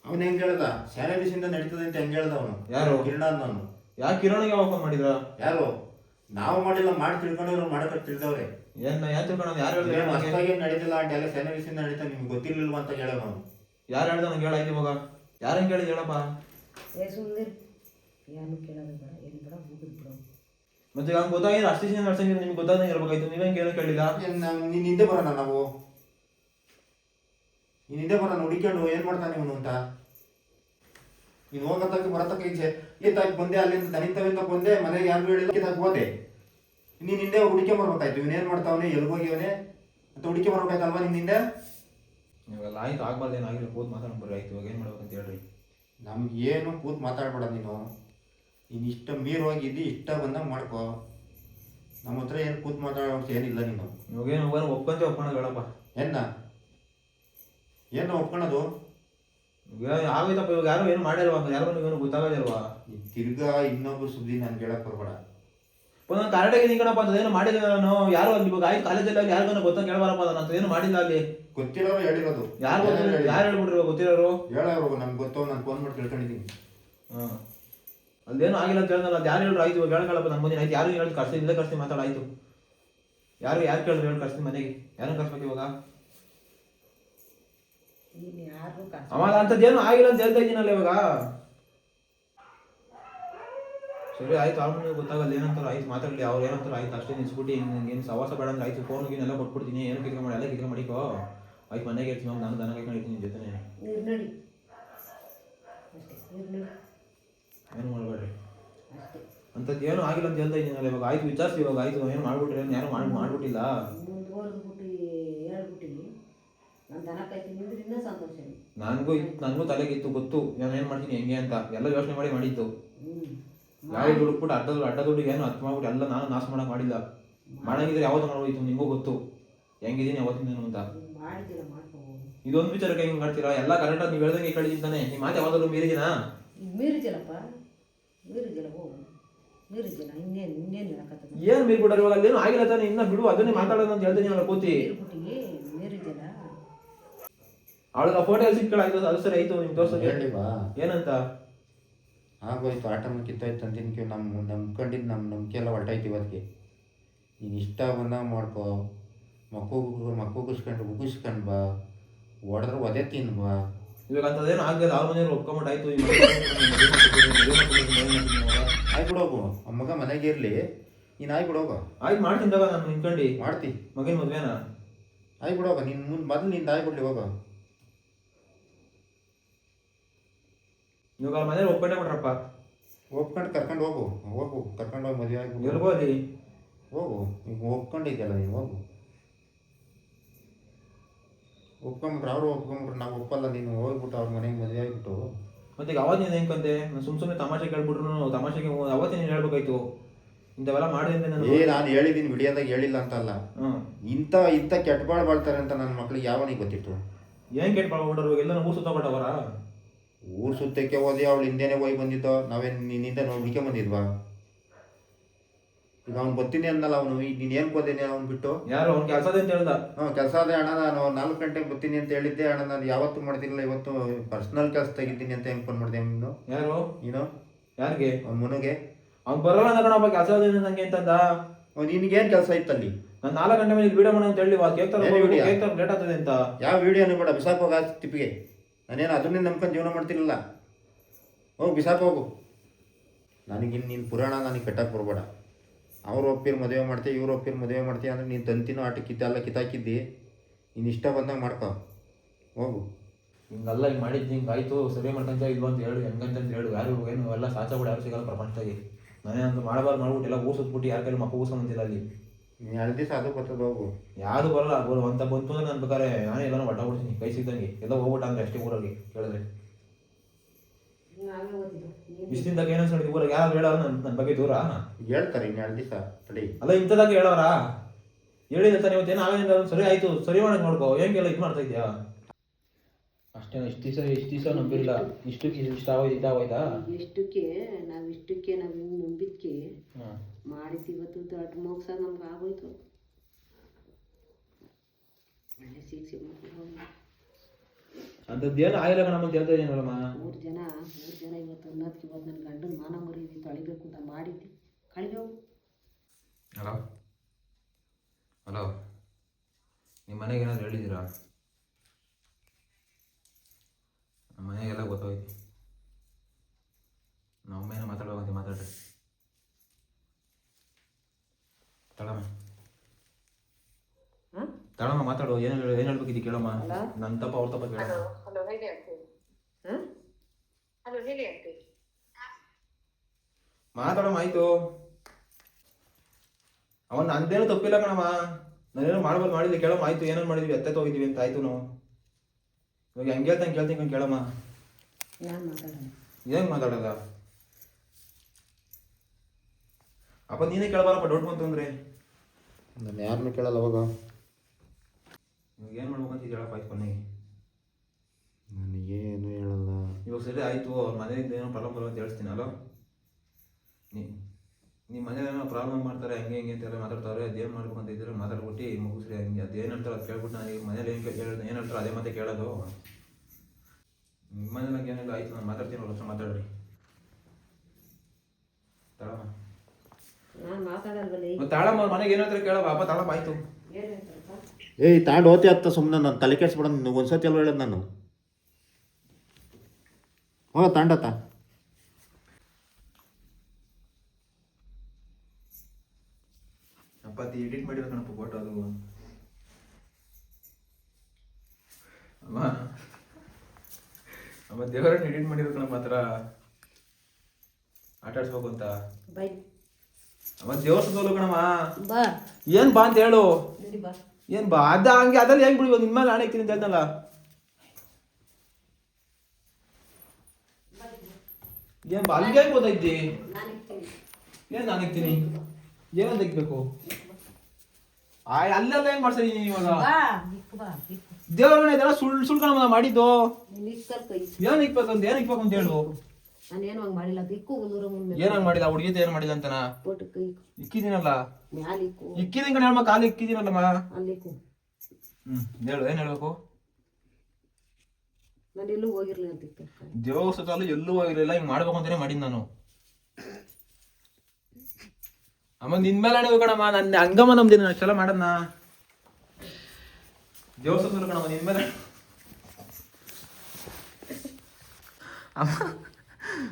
ಅವನು ಹೆಂಗ್ ಹೇಳ್ದ? ಸ್ಯಾಲರೀಸಿಂದ ನಡೀತದೆ ಅಂತ ಹೆಂಗ್ ಹೇಳ್ದ ಅವನು? ಯಾರು? ಕಿರಣ ನಾನು ಯಾಕೆ ಕಿರಣಿಗೆ ಯಾವಾಗ ಮಾಡಿದ್ರ? ಯಾರು? ನಾವು ಮಾಡಿಲ್ಲ ಮಾಡಿ ತಿಳ್ಕೊಂಡಿರೋ ಮಾಡಕ್ಕೆ ತಿಳಿದವ್ರೆ. ಏನ್ ಯಾರು ತಿಳ್ಕೊಂಡು ಯಾರು ಹೇಳಿದ್ರೆ ಹೊಸ್ದಾಗಿ ನಡೀತಿಲ್ಲ ಅಂತ ಎಲ್ಲ ಸ್ಯಾಲರೀಸಿಂದ ನಡೀತಾ ನಿಮ್ಗೆ ಗೊತ್ತಿರ್ಲಿಲ್ವ ಅಂತ ಹೇಳೋ ನಾನು ಯಾರು ಹೇಳ್ದ ನಂಗೆ ಹೇಳಾಯ್ತು ಇವಾಗ? ಹೇಳಪ್ಪ? ಏ ಏನು ಕೇಳೋದು ಬೇಡ ಏನು ಬೇಡ ಹೋಗುದು ಬಿಡು. ಮತ್ತೆ ಹಂಗೆ ಗೊತ್ತಾಗಿಲ್ಲ ಅಷ್ಟು ದಿನ ನಡ್ಸಂಗಿದ್ರೆ ನಿಮ್ಗೆ ಗೊತ್ತಾದಂಗೆ ಇರ್ಬೇಕಾಯ್ತು ನೀವೇನ್ ಏನು ಕೇಳಿಲ್ಲ ಏನ್ ನಾವ್- ನೀನ್ ಹಿಂದೆ ಬರೋಣ ನಾವು? ನೀನ್ ಹಿಂದೆ ಬರೋಣ ಹುಡುಕೊಂಡು ಏನ್ ಮಾಡ್ತಾನೆ ಇವನು ಅಂತ. ನೀನ್ ಹೋಗತಕ್ಕ ಬರತಕ್ಕ ಈಚೆ. ಈತಾಗಿ ಬಂದೆ ಅಲ್ಲಿಂದ ದನಿತವಿಂದ ಬಂದೆ ಮನೆಗೆ ಯಾರು ಹೇಳಿಲ್ಲ ಈತಾಗಿ ಹೋದೆ. ನೀನು ಹಿಂದೆ ಹುಡುಕೆ ಬರ್ಬೇಕಾಯ್ತು ಇವನ್ ಏನ್ ಮಾಡ್ತಾವನೆ ಎಲ್ಲಿ ಹೋಗಿವನೆ ಅಂತ ಹುಡುಕೆ ಬರ್ಬೇಕಾಯ್ತಲ್ವಾ ನಿನ್ ಹಿಂದೆ ನೀವೆಲ್ಲ ಆಯ್ತು ಆಗ್ಬಾರ್ದು ಏನಾಗಿಲ್ಲ ಕೂತ್ ಮಾತಾಡೋಣ ಬರ್ರಿ ಆಯ್ತು ಇವಾಗ ಏನು ಮಾಡ್ಬೇಕು ಅಂತ ಹೇಳ್ರಿ. ನಮ್ಗೆ ಏನು ಕೂತ್ ಮಾತಾಡ್ಬೇಡ ನೀನು. ನೀನು ಇಷ್ಟ ಮೀರ್ ಹೋಗಿದ್ದಿ ಇಷ್ಟ ಬಂದಂಗೆ ಮಾಡ್ಕೋ. ನಮ್ಮ ಹತ್ರ ಏನು ಕೂತ್ ಮಾತಾಡೋ ಏನಿಲ್ಲ ನೀನು. ಇವಾಗ ಏನು ಒಪ್ಪಣ ಹೇಳಪ್ಪ. ಏನ ಏನು ಒಪ್ಕೊಳೋದು ಇವಾಗ ಆಗೋಯ್ತಪ್ಪ ಇವಾಗ ಯಾರು ಏನು ಮಾಡಿಲ್ವಾ ಯಾರು ಏನು ಗೊತ್ತಾಗೋದಿಲ್ವಾ ತಿರ್ಗಾ ಇನ್ನೊಬ್ರು ಸುದ್ದಿ ನಾನು ಹೇಳಕ್ ಬರ್ಬೇಡ. ಒಂದೊಂದು ಕರೆಕ್ಟಾಗಿ ನಿಂಕಣಪ್ಪ ಅಂತ ಏನು ಮಾಡಿಲ್ಲ ನಾನು ಯಾರು ಅಲ್ಲಿ ಇವಾಗ ಆಯ್ತು ಕಾಲೇಜಲ್ಲಿ ಯಾರಿಗೂ ಗೊತ್ತ ಕೇಳಬಾರಪ್ಪ ನಾನು ಏನು ಮಾಡಿಲ್ಲ ಅಲ್ಲಿ. ಗೊತ್ತಿರೋರು ಹೇಳಿರೋದು. ಯಾರು ಯಾರು ಹೇಳ್ಬಿಟ್ರು ಗೊತ್ತಿರೋರು? ಹೇಳೋರು ನನ್ಗೆ ಗೊತ್ತೋ ನಾನು ಫೋನ್ ಮಾಡಿ ತಿಳ್ಕೊಂಡಿದ್ದೀನಿ. ಹಾಂ. ಅಲ್ಲೇನು ಆಗಿಲ್ಲ ಅಂತ ಹೇಳಿದ್ನಲ್ಲ ಅದು ಯಾರು ಹೇಳಿದ್ರು ಆಯ್ತು ಇವಾಗ ಹೇಳಕ್ಕಲ್ಲಪ್ಪ ನನ್ನ ಮುಂದಿನ ಆಯ್ತು ಯಾರು ಹೇಳಿ ಕರ್ಸಿ ಇಲ್ಲೇ ಕರ್ಸಿ ಮಾತಾಡಾಯ್ತು ಯಾರು ಯಾರು ಕೇಳಿದ್ರು ಹೇಳಿ ಕರ್ಸಿ ಮನೆಗೆ ಯಾರು ಕರ್ಸ್ಬೇಕು ಇವಾಗ? ಯಾರು ಅವಾಗ ಅಂಥದ್ದೇನು ಆಗಿಲ್ಲ ಅಂತ ಹೇಳ್ತಾ ಇದ್ದೀನಲ್ಲ ಇವಾಗ. ಸರಿ ಆಯ್ತು ಅವ್ರು ಗೊತ್ತಾಗಲ್ಲ ಏನಂತಾರ ಆಯ್ತು ಮಾತಾಡಲಿ ಅವ್ರು ಏನಂತಾರ ಆಯ್ತು ಅಷ್ಟೇ ನಿಲ್ಸ್ಬಿಟ್ಟು ಏನು ಸವಾಸ ಬೇಡ ಅಂದ್ರೆ ಆಯ್ತು ಫೋನ್ ಎಲ್ಲ ಕೊಟ್ಬಿಡ್ತೀನಿ ಏನು ಕಿತ್ಕೊಂಡ್ ಮಾಡಿ ಎಲ್ಲ ಕಿತ್ಕೊಂಡ್ ಮಾಡಿಕೋ. ಆಯ್ತು ಮನೆಗೆ ಇರ್ತೀನಿ ನಾನು ದನ ಕೈಕೊಂಡು ನಿನ್ನ ಜೊತೆ ಏನು ಮಾಡಬೇಡ್ರಿ? ಅಂಥದ್ದು ಏನೂ ಆಗಿಲ್ಲ ಅಂತ ಹೇಳ್ತಾ ಇದ್ದೀನಲ್ಲ ಇವಾಗ. ಆಯ್ತು ವಿಚಾರಿಸಿ ಇವಾಗ ಆಯ್ತು ಏನು ಮಾಡ್ಬಿಟ್ರಿ ಏನು ಯಾರು ಮಾಡಿ ಮಾಡ್ಬಿಟ್ಟಿಲ್ಲ ಮುಂದುವರೆದ್ಬಿಟ್ಟು ಹೇಳ್ಬಿಟ್ಟು ನಾನು ದನ ಕಾಯ್ತೀನಿ ಅಂದ್ರೆ ಇನ್ನೂ ಸಂತೋಷ ನನಗೂ ನನಗೂ ತಲೆಗಿತ್ತು ಗೊತ್ತು. ನಾನು ಏನು ಮಾಡ್ತೀನಿ ಹೆಂಗೆ ಅಂತ. ಎಲ್ಲ ಯೋಚನೆ ಮಾಡಿ ಮಾಡಿದ್ದು. ಗಾಡಿ ದುಡ್ಬಿಟ್ಟು ಅಡ್ಡ ಅಡ್ಡ ದುಡ್ಡು ಏನು ಹತ್ತು ಮಾಡ್ಬಿಟ್ಟು ಎಲ್ಲ ನಾನು ನಾಶ ಮಾಡಕ್ ಮಾಡಿಲ್ಲ. ಮಾಡಂಗಿದ್ರೆ ಯಾವತ್ತು ಮಾಡೋಯ್ತು ನಿಮಗೂ ಗೊತ್ತು. ಹೆಂಗಿದ್ದೀನಿ ಯಾವತ್ತಿನ ಅಂತ. ಇದೊಂದು ವಿಚಾರಕ್ಕೆ ಹೆಂಗ್ ಮಾಡ್ತೀರಾ? ಎಲ್ಲ ಕರೆಕ್ಟಾಗಿ ನೀವು ಹೇಳ್ದಂಗೆ ಕಳಿಸಿದ್ದಾನೆ ನಿಮ್ಮ ಮಾತು ಯಾವ್ದಾದ್ರು ಮೀರಿದಿನಾ? ಮೀರಿದಿಲ್ಲಪ್ಪ ಮೀರಿದ್ಯಲ್ಲ ಹೋಗು ಇನ್ನೇನು ಇನ್ನೇನು ಏನು ಇವಾಗ? ಅಲ್ಲೇನು ಆಗಿಲ್ಲ ತಾನೆ ಇನ್ನ ಬಿಡು ಅದನ್ನೇ ಮಾತಾಡೋದು ಅಂತ ಹೇಳ್ತೀನಿ ಕೂತಿ. ಅವಳಿಗೆ ಫೋಟೋ ಸಿಕ್ಕೊಳ್ಳಾಯ್ತು ಅದು ಸರಿ ಆಯ್ತು ನಿಮ್ಗೆ ದೋಸ್ತ ಹೇಳಿವಾ ಏನಂತ ಆಗೋಯ್ತು ಆಟ ಕಿತ್ತೋಯ್ತು ಅಂತ ನಿನ್ಗೆ ನಮ್ಮ ನಂಬ್ಕೊಂಡಿದ್ದು ನಮ್ಮ ನಂಬಿಕೆ ಎಲ್ಲ ಹೊರಟಾಯ್ತು ಇವತ್ತಿಗೆ ನೀನು ಇಷ್ಟ ಬಂದಾಗ ಮಾಡ್ಕೋ ಮಕ್ಕಳು ಮಕ್ಕಳು ಕುಸ್ಕೊಂಡು ಉಗಿಸ್ಕೊಂಡು ಬಾ ಹೊಡೆದ್ರೆ ಒದೆ ತಿನ್ ಬಾ ಇವಾಗ ಅಂತದೇನು ಆಗಲ್ಲ ಅವ್ರ ಮನೆಯವ್ರು ಒಪ್ಕೊಂಬಿಟ್ಟಾಯ್ತು ಆಯ್ತು ಬಿಡೋಗು ಆ ಮಗ ಮನೆಗೆ ಇರಲಿ ನೀನು ಆಯ್ಬಿಡೋಗ ಆಯ್ತು ಮಾಡ್ತೀನಿ ತಗೋ ನಾನು ನಿಂತ್ಕೊಂಡು ಮಾಡ್ತಿ ಮಗನ ಮದುವೆನ ಆಯ್ ಬಿಡೋಗ ನಿನ್ನ ಮುಂದೆ ಮೊದಲು ನಿಂದು ಆಯ್ಬಿಡ್ಲಿ ಹೋಗ ಇವಾಗ ಅವ್ರ ಮನೇಲಿ ಒಪ್ಕೊಂಡೇ ಬಿಡ್ರಪ್ಪ ಒಪ್ಕೊಂಡು ಕರ್ಕೊಂಡು ಹೋಗು ಹೋಗು ಕರ್ಕೊಂಡು ಹೋಗಿ ಮದುವೆ ಆಗಿ. ಎಲ್ಗೋದಿ? ಹೋಗು ಈಗ ಒಪ್ಕೊಂಡಿದ್ಯಲ್ಲ ನೀವು ಹೋಗು. ಒಪ್ಕೊಂಬಿಟ್ರೆ ಅವರು ಒಪ್ಕೊಂಬಿಟ್ರೆ ನಾವು ಒಪ್ಪಲ್ಲ ನೀನು ಹೋಗ್ಬಿಟ್ಟು ಅವ್ರ ಮನೆಗೆ ಮದುವೆ ಆಗಿಬಿಟ್ಟು. ಮತ್ತೆ ಈಗ ಅವತ್ತು ನೀನು ಹೆಂಗಂತೆ ನಾನು ಸುಮ್ಮ ಸುಮ್ಮನೆ ತಮಾಷೆ ಕೇಳ್ಬಿಟ್ರು ತಮಾಷೆಗೆ ಅವತ್ತೇ ನೀನು ಹೇಳ್ಬೇಕಾಯ್ತು. ಇಂಥವೆಲ್ಲ ಮಾಡಿದ್ರೆ ನಾನು ಏ ನಾನು ಹೇಳಿದ್ದೀನಿ ವಿಡಿಯೋದಾಗ ಹೇಳಿಲ್ಲ ಅಂತಲ್ಲ ಹ್ಞೂ ಇಂಥ ಇಂಥ ಕೆಟ್ಟ ಬಾಳ್ ಬಾಳ್ತಾರೆ ಅಂತ ನನ್ನ ಮಕ್ಳಿಗೆ ಯಾವನಿಗೆ ಗೊತ್ತಿತ್ತು? ಏನು ಕೆಟ್ಟ ಮಾಡ್ಬಿಟ್ರು ಎಲ್ಲ ಊರು ಸುತ್ತಪಟ್ಟವರ ಊರು ಸುತ್ತಕ್ಕೆ ಹೋದೆ ಅವಳು ಹಿಂದೆನೆ ಹೋಗಿ ಬಂದಿದ್ದೋ? ನಾವೇನು ನಿನ್ನಿಂದ ನೋಡಿ ಹುಡುಕೆ ಬಂದಿದ್ವಾ? ಈಗ ಅವ್ನು ಬರ್ತೀನಿ ಅಂದಲ್ಲ ಅವನು ಈಗ ನೀನು ಏನು ಬಂದಿನಿ ಅವ್ನು ಬಿಟ್ಟು? ಯಾರು ಅವ್ನು ಕೆಲಸ ಅಂತ ಹೇಳ್ದ? ಹ್ಞೂ ಕೆಲಸ ಅದೇ ಅಣ್ಣ ನಾನು ನಾಲ್ಕು ಗಂಟೆಗೆ ಬರ್ತೀನಿ ಅಂತ ಹೇಳಿದ್ದೆ. ಅಣ್ಣ ನಾನು ಯಾವತ್ತೂ ಮಾಡ್ತಿರಲಿಲ್ಲ ಇವತ್ತು ಪರ್ಸ್ನಲ್ ಕೆಲಸ ತೆಗಿದ್ದೀನಿ ಅಂತ ಹೆಂಗೆ ಫೋನ್ ಮಾಡಿದೆ ನೀನು? ಯಾರು? ನೀನು? ಯಾರಿಗೆ? ಅವ್ನ ಮುನಗೆ. ಅವ್ನು ಬರೋಲ್ಲ ಕೆಲಸ ಅದೇನು ನಂಗೆ ಅಂತಂದ ನಿನಗೇನು ಕೆಲಸ ಇತ್ತಲ್ಲಿ? ನಾನು ನಾಲ್ಕು ಗಂಟೆ ಮೇಲೆ ವಿಡಿಯೋ ಮಾಡೋಣ ಅಂತ ಹೇಳಿ ವಾ ತರ ಏನ್ video? ಕೇಕ್ ಲೇಟ್ ಆಗ್ತದೆ ಅಂತ. ಯಾವ ವೀಡಿಯೋನು ಬೇಡ ಬಿಸಾಕೋಗ ತಿಪ್ಪಿಗೆ. ನಾನೇನು ಅದನ್ನೇ ನಂಬ್ಕೊಂಡು ಜೀವನ ಮಾಡ್ತಿರಲಿಲ್ಲ? ಹೋಗಿ, ಬಿಸಾಕು ಹೋಗು. ನನಗಿನ್ನು ನೀನು ಪುರಾಣ ನನಗೆ ಕಟ್ಟಕ್ಕೆ ಬರಬೇಡ. ಅವ್ರು ಒಪ್ಪಿರ್ ಮದುವೆ ಮಾಡ್ತೀವಿ ಇವ್ರು ಒಪ್ಪಿರ್ ಮದುವೆ ಮಾಡ್ತೀವಿ ಅಂದರೆ ನೀನು ತಂತಿನೂ ಆಟ ಕಿತ್ತೆಲ್ಲ ಕಿತ್ತಾಕಿದ್ದಿ? ನೀನು ಇಷ್ಟ ಬಂದಾಗ ಮಾಡ್ಕೊ. ಹೋಗು. ಹಿಂಗಲ್ಲ, ಹಿಂಗೆ ಮಾಡಿದ್ದು, ಹಿಂಗೆ ಆಯಿತು. ಸರಿ ಮಾಡ್ಕೊಂತ ಇಲ್ವ ಅಂತ ಹೇಳು, ಹೆಂಗಂತ ಅಂತ ಹೇಳು. ಯಾರು ಏನು, ಎಲ್ಲ ಸಾಚಬಿಡ ಯಾರು ಸಿಗಲ್ಲ ಪ್ರಪಂಚದಾಗೆ. ನಾನೇನಂತ ಮಾಡಬಾರ್ದು ಮಾಡ್ಬಿಟ್ಟು ಎಲ್ಲ ಊಸತ್ಬಿಟ್ಟು ಸುತ್ಬಿಟ್ಟು ಯಾರ ಕೈಲಿ ಮಕ್ಕ ಬಂದಿಲ್ಲ ಅಲ್ಲಿ. ನೀನು ಎರಡು ದಿವಸ ಅದು ಬರ್ತದೆ ಹೋಗು. ಯಾರು ಬರಲ್ಲ ಬರೋ ಅಂತ ಬಂತು ಅಂದ್ರೆ ನಾನು ಬೇಕಾದ್ರೆ ನಾನೇ ಎಲ್ಲಾನು ಒಟ್ಟ ಕೊಡ್ತೀನಿ ಕೈ ಸಿಗ್ದಂಗೆ ಎಲ್ಲ ಹೋಗ್ಬಿಟ್ಟ ಅಂದ್ರೆ ಅಷ್ಟೇ ಊರಲ್ಲಿ ಕೇಳಿದ್ರೆ. ಇಷ್ಟಿಂದಾಗ ಏನೋ ಸಣ್ಣ ಊರಾಗ ಯಾರು ಹೇಳೋ ನನ್ನ ನನ್ನ ಬಗ್ಗೆ ದೂರ? ಹೇಳ್ತಾರೆ ಇನ್ನು ಎರಡು ದಿವಸ ತಡಿ. ಅಲ್ಲ ಇಂಥದಾಗ ಹೇಳೋರಾ ಹೇಳಿದ ತಾನೆ ಇವತ್ತೇನು ಆಗಿಲ್ಲ ಸರಿ ಆಯ್ತು ಸರಿ ಮಾಡಕ್ ನೋಡ್ಕೋ. ಹೆಂಗೆಲ್ಲ ಇದು ಮಾಡ್ತಾ ಇದ್ಯಾ? ಅಷ್ಟೇ ಇಷ್ಟು ದಿವಸ ಇಷ್ಟು ದಿವಸ ನಂಬಿರಲ್ಲ ಇಷ್ಟಕ್ಕೆ ಇಷ್ಟ ಆಗೋಯ್ತು ಇದಾಗೋಯ್ತಾ? ಇಷ್ಟಕ್ಕೆ ನಾವು ಇಷ್ಟಕ್ಕೆ ನಾವು ಹಿಂಗೆ ನಂಬಿದ್ಕೆ ಮಾಡಿಸಿ ಇವತ್ತು ದೊಡ್ಡ ಮೋಕ್ಸ ನಮ್ಗೆ ಆಗೋಯ್ತು. ಒಳ್ಳೆ ಶಿಕ್ಷೆ ಮಾಡ್ಕೊಂಡು ಅಂಥದ್ದು ಏನು ಆಗಿಲ್ಲ ಕಣಮ್ಮ ಅಂತ ಹೇಳ್ತಾ ಇದೀನಲ್ಲಮ್ಮ ಮೂರು ಜನ ಮೂರು ಜನ ಇವತ್ತು ಅನ್ನೋದಕ್ಕೆ ಇವತ್ತು ನನ್ನ ಗಂಡನ ಮಾನ ಮರೀದಿ ತೊಳಿಬೇಕು ಅಂತ ಮಾಡಿದ್ದೆ. ಕಳಿದೆವು ಹಲೋ? ಹಲೋ? ನಿಮ್ಮ ಮನೆಗೆ ಏನಾದ್ರು ಹೇಳಿದ್ದೀರಾ? ನಮ್ಮ ಮನೆಗೆಲ್ಲ ಗೊತ್ತಾಯ್ತು. ನಾವು ಮೇಲೆ ಮಾತಾಡ್ಬೇಕಂತ ಮಾತಾಡ್ರಿ. ತಳಮ್ಮ. ತಡಮ್ಮ ತಳಮ್ಮ ಮಾತಾಡು ಏನು ಏನು ಹೇಳ್ಬೇಕಿದ್ದು ಕೇಳಮ್ಮ? ನನ್ನ ತಪ್ಪ ಅವ್ರ ತಪ್ಪ ಕೇಳಮ್ಮ ಹಲೋ ಹಲೋ ಹೇಳಿ ಅಂತೀವಿ ಹಲೋ ಹೇಳಿ ಆಂಟಿ. ಮಾತಾಡಮ್ಮ ಆಯ್ತು. ಅವನ್ ನಂದೇನು ತಪ್ಪಿಲ್ಲ ಕಣಮ್ಮ. ನಾನೇನು ಮಾಡ್ಬೋದು ಮಾಡಿದ್ವಿ ಕೇಳಮ್ಮ ಆಯ್ತು ಏನೇನು ಮಾಡಿದ್ವಿ ಎತ್ತೆ ಹೋಗಿದ್ವಿ ಅಂತ ಆಯ್ತು ನಾವು ಇವಾಗ ಹೆಂಗೆ ಹೇಳ್ತಾನೆ ಕೇಳ್ತೀನಿ ಕೇಳಮ್ಮ. ನಾನು ಮಾತಾಡೋಣ ಏನ್ ಮಾತಾಡೋದ? ಅಪ್ಪ ನೀನೇ ಕೇಳಬಾರಪ್ಪ ಡೌಟ್ ಬಂತು ಅಂದ್ರೆ. ನಾನು ಯಾರನ್ನೂ ಕೇಳಲ್ಲ ಅವಾಗ. ಇವಾಗ ಏನು ಮಾಡ್ಬೇಕಂತ ಹೇಳಪ್ಪ ಆಯ್ತು ಕೊನೆಗೆ. ನನಗೇನು ಹೇಳಲ್ಲ. ಇವಾಗ ಸರಿ ಆಯಿತು ಅವ್ರ ಮನೆಯಿಂದ ಏನೋ ಪ್ರಾಬ್ಲಮ್ ಬರೋ ಅಂತ ಹೇಳ್ತೀನಿ ಅಲೋ? ನೀ ನಿಮ್ಮ ಮನೇಲಿ ಏನೋ ಪ್ರಾಬ್ಲಮ್ ಮಾಡ್ತಾರೆ ಹಂಗೆ ಹಿಂಗೆ ಅಂತೆಲ್ಲ ಮಾತಾಡ್ತಾರೆ ಅದೇನು ಮಾಡ್ಬೇಕು ಅಂತ ಇದ್ರೆ ಮಾತಾಡ್ಬಿಟ್ಟು ಮುಗಿಸ್ರಿ ಹಂಗೆ ಅದೇನು ಹೇಳ್ತಾರೆ ಅದು ಕೇಳ್ಬಿಟ್ಟು ನಾನು ಈಗ ಮನೇಲಿ ಏನು ಏನು ಹೇಳ್ತಾರೆ ಅದೇ ಮತ್ತೆ ಕೇಳೋದು. ನಿಮ್ಮ ಮನೇಲಿ ನಂಗೆ ಏನಿಲ್ಲ ಆಯ್ತು ನಾನು ಮಾತಾಡ್ತೀನಿ ಅವ್ರ ಹತ್ರ ಮಾತಾಡ್ರಿ. ತಾಳಮ್ಮ. ನಾನು ಮಾತಾಡಲ್ವಲ್ಲ ಮತ್ತೆ ತಾಳಮ್ಮ ಅವ್ರ ಮನೆಗೆ ಏನು ಹೇಳ್ತಾರೆ ಕೇಳಪ್ಪ ಅಪ್ಪ ತಾಳಮ್ಮ ಆಯ್ತು. ಏಯ್ ತಾಂಡ್ ಓತಿ ಅತ್ತ ಸುಮ್ಮನೆ ನಾನು ತಲೆ ಕೆಡ್ಸ್ಬಿಡ ಒಂದ್ಸತಿ ಎಲ್ಲ ಹೇಳೋದು ನಾನು? ಹೋಗ ತಾಂಡತ್ತ ಅಪ್ಪ ಅದು ಎಡಿಟ್ ಮಾಡಿರೋ ಕಣಪ್ಪ ಫೋಟೋ ಅದು. ಅಮ್ಮ ಅಮ್ಮ ದೇವರನ್ನ ಎಡಿಟ್ ಮಾಡಿರೋ ನಮ್ಮ ಹತ್ರ ಆಟ ಆಡ್ಸ್ಬೇಕು ಅಂತ. ಬೈ. ಅಮ್ಮ ದೇವ್ರ ಸೋಲು ಕಣಮ್ಮ. ಬಾ. ಏನ್ ಬಾ ಅಂತ ಹೇಳು. ನಡಿ ಬಾ. ಏನ್ ಬಾ? ಅದ ಹಂಗೆ ಅದ್ರಲ್ಲಿ ಹೆಂಗ್ ಬಿಡಿಬೋದು ನಿಮ್ಮ ಮೇಲೆ ಹಣ ಇಕ್ತೀನಿ ಅಂತ ಹೇಳ್ದಲ್ಲ. ಏನ್ ಬಾ? ಅಲ್ಲಿಗೆ ಹೆಂಗ್ ಓದೈತಿ ಏನ್ ನಾನು ಇಕ್ತೀನಿ? ಏನಂತ ಇಕ್ಬೇಕು? ಅಲ್ಲೆಲ್ಲ ಏನ್ ಮಾಡ್ಸಿದೀನಿ ಇವಾಗ? ಬಾ ಇಕ್ಕು ಬಾ ಇಕ್ಕು ದೇವ್ರ ಮನೆ ಇದೆಲ್ಲ ಸುಳ್ ಸುಳ್ಕಣ ಮಾಡಿದ್ದು. ಏನ್ ಇಕ್ಬೇಕು ಅಂತ ಏನ್ ಇಕ್ಬೇಕು ಅಂತ ಹೇಳು. ನಾನೇನು ಹಂಗೆ ಮಾಡಿಲ್ಲ. ಬಿಕ್ಕು ನೂರ ಮುಂದೆ ಏನಂಗ್ ಮಾಡಿದ ಹುಡುಗಿ ಏನ್ ಮಾಡಿದ ಅಂತನ? ಪೋಟು ಕೈ ಇಕ್ಕಿದೀನಲ್ಲ ಮ್ಯಾಲೆ ಇಕ್ಕು. ಇಕ್ಕಿದೀನಿ ಕಣ ಹೇಳ್ಮ ಕಾಲು ಇಕ್ಕಿದೀನಲ್ಲಮ್ಮ ಅಲ್ಲಿ ಇಕ್ಕು. ಹ್ಮ್. ಹೇಳು ಏನ್ ಹೇಳ್ಬೇಕು? ನಾನು ಎಲ್ಲೂ ಹೋಗಿರ್ಲಿಲ್ಲ ಅಂತ ದೇವಸ್ಥಾನ ಎಲ್ಲೂ ಹೋಗಿರ್ಲಿಲ್ಲ. ಹಿಂಗ್ ಮಾಡ್ಬೇಕು ಅಂತಾನೆ ಮಾಡಿದ್ ನಾನು. ಅಮ್ಮ ನಿನ್ ಮೇಲೆ ಕಣಮ್ಮ. ನನ್ನ ಹಂಗಮ್ಮ ನಮ್ದಿನ ಚಲೋ ಮಾಡದ್ನ? ದೇವಸ್ಥಾನ ಕಣಮ್ಮ ನಿನ್ ಮೇಲೆ ಅಮ್ಮ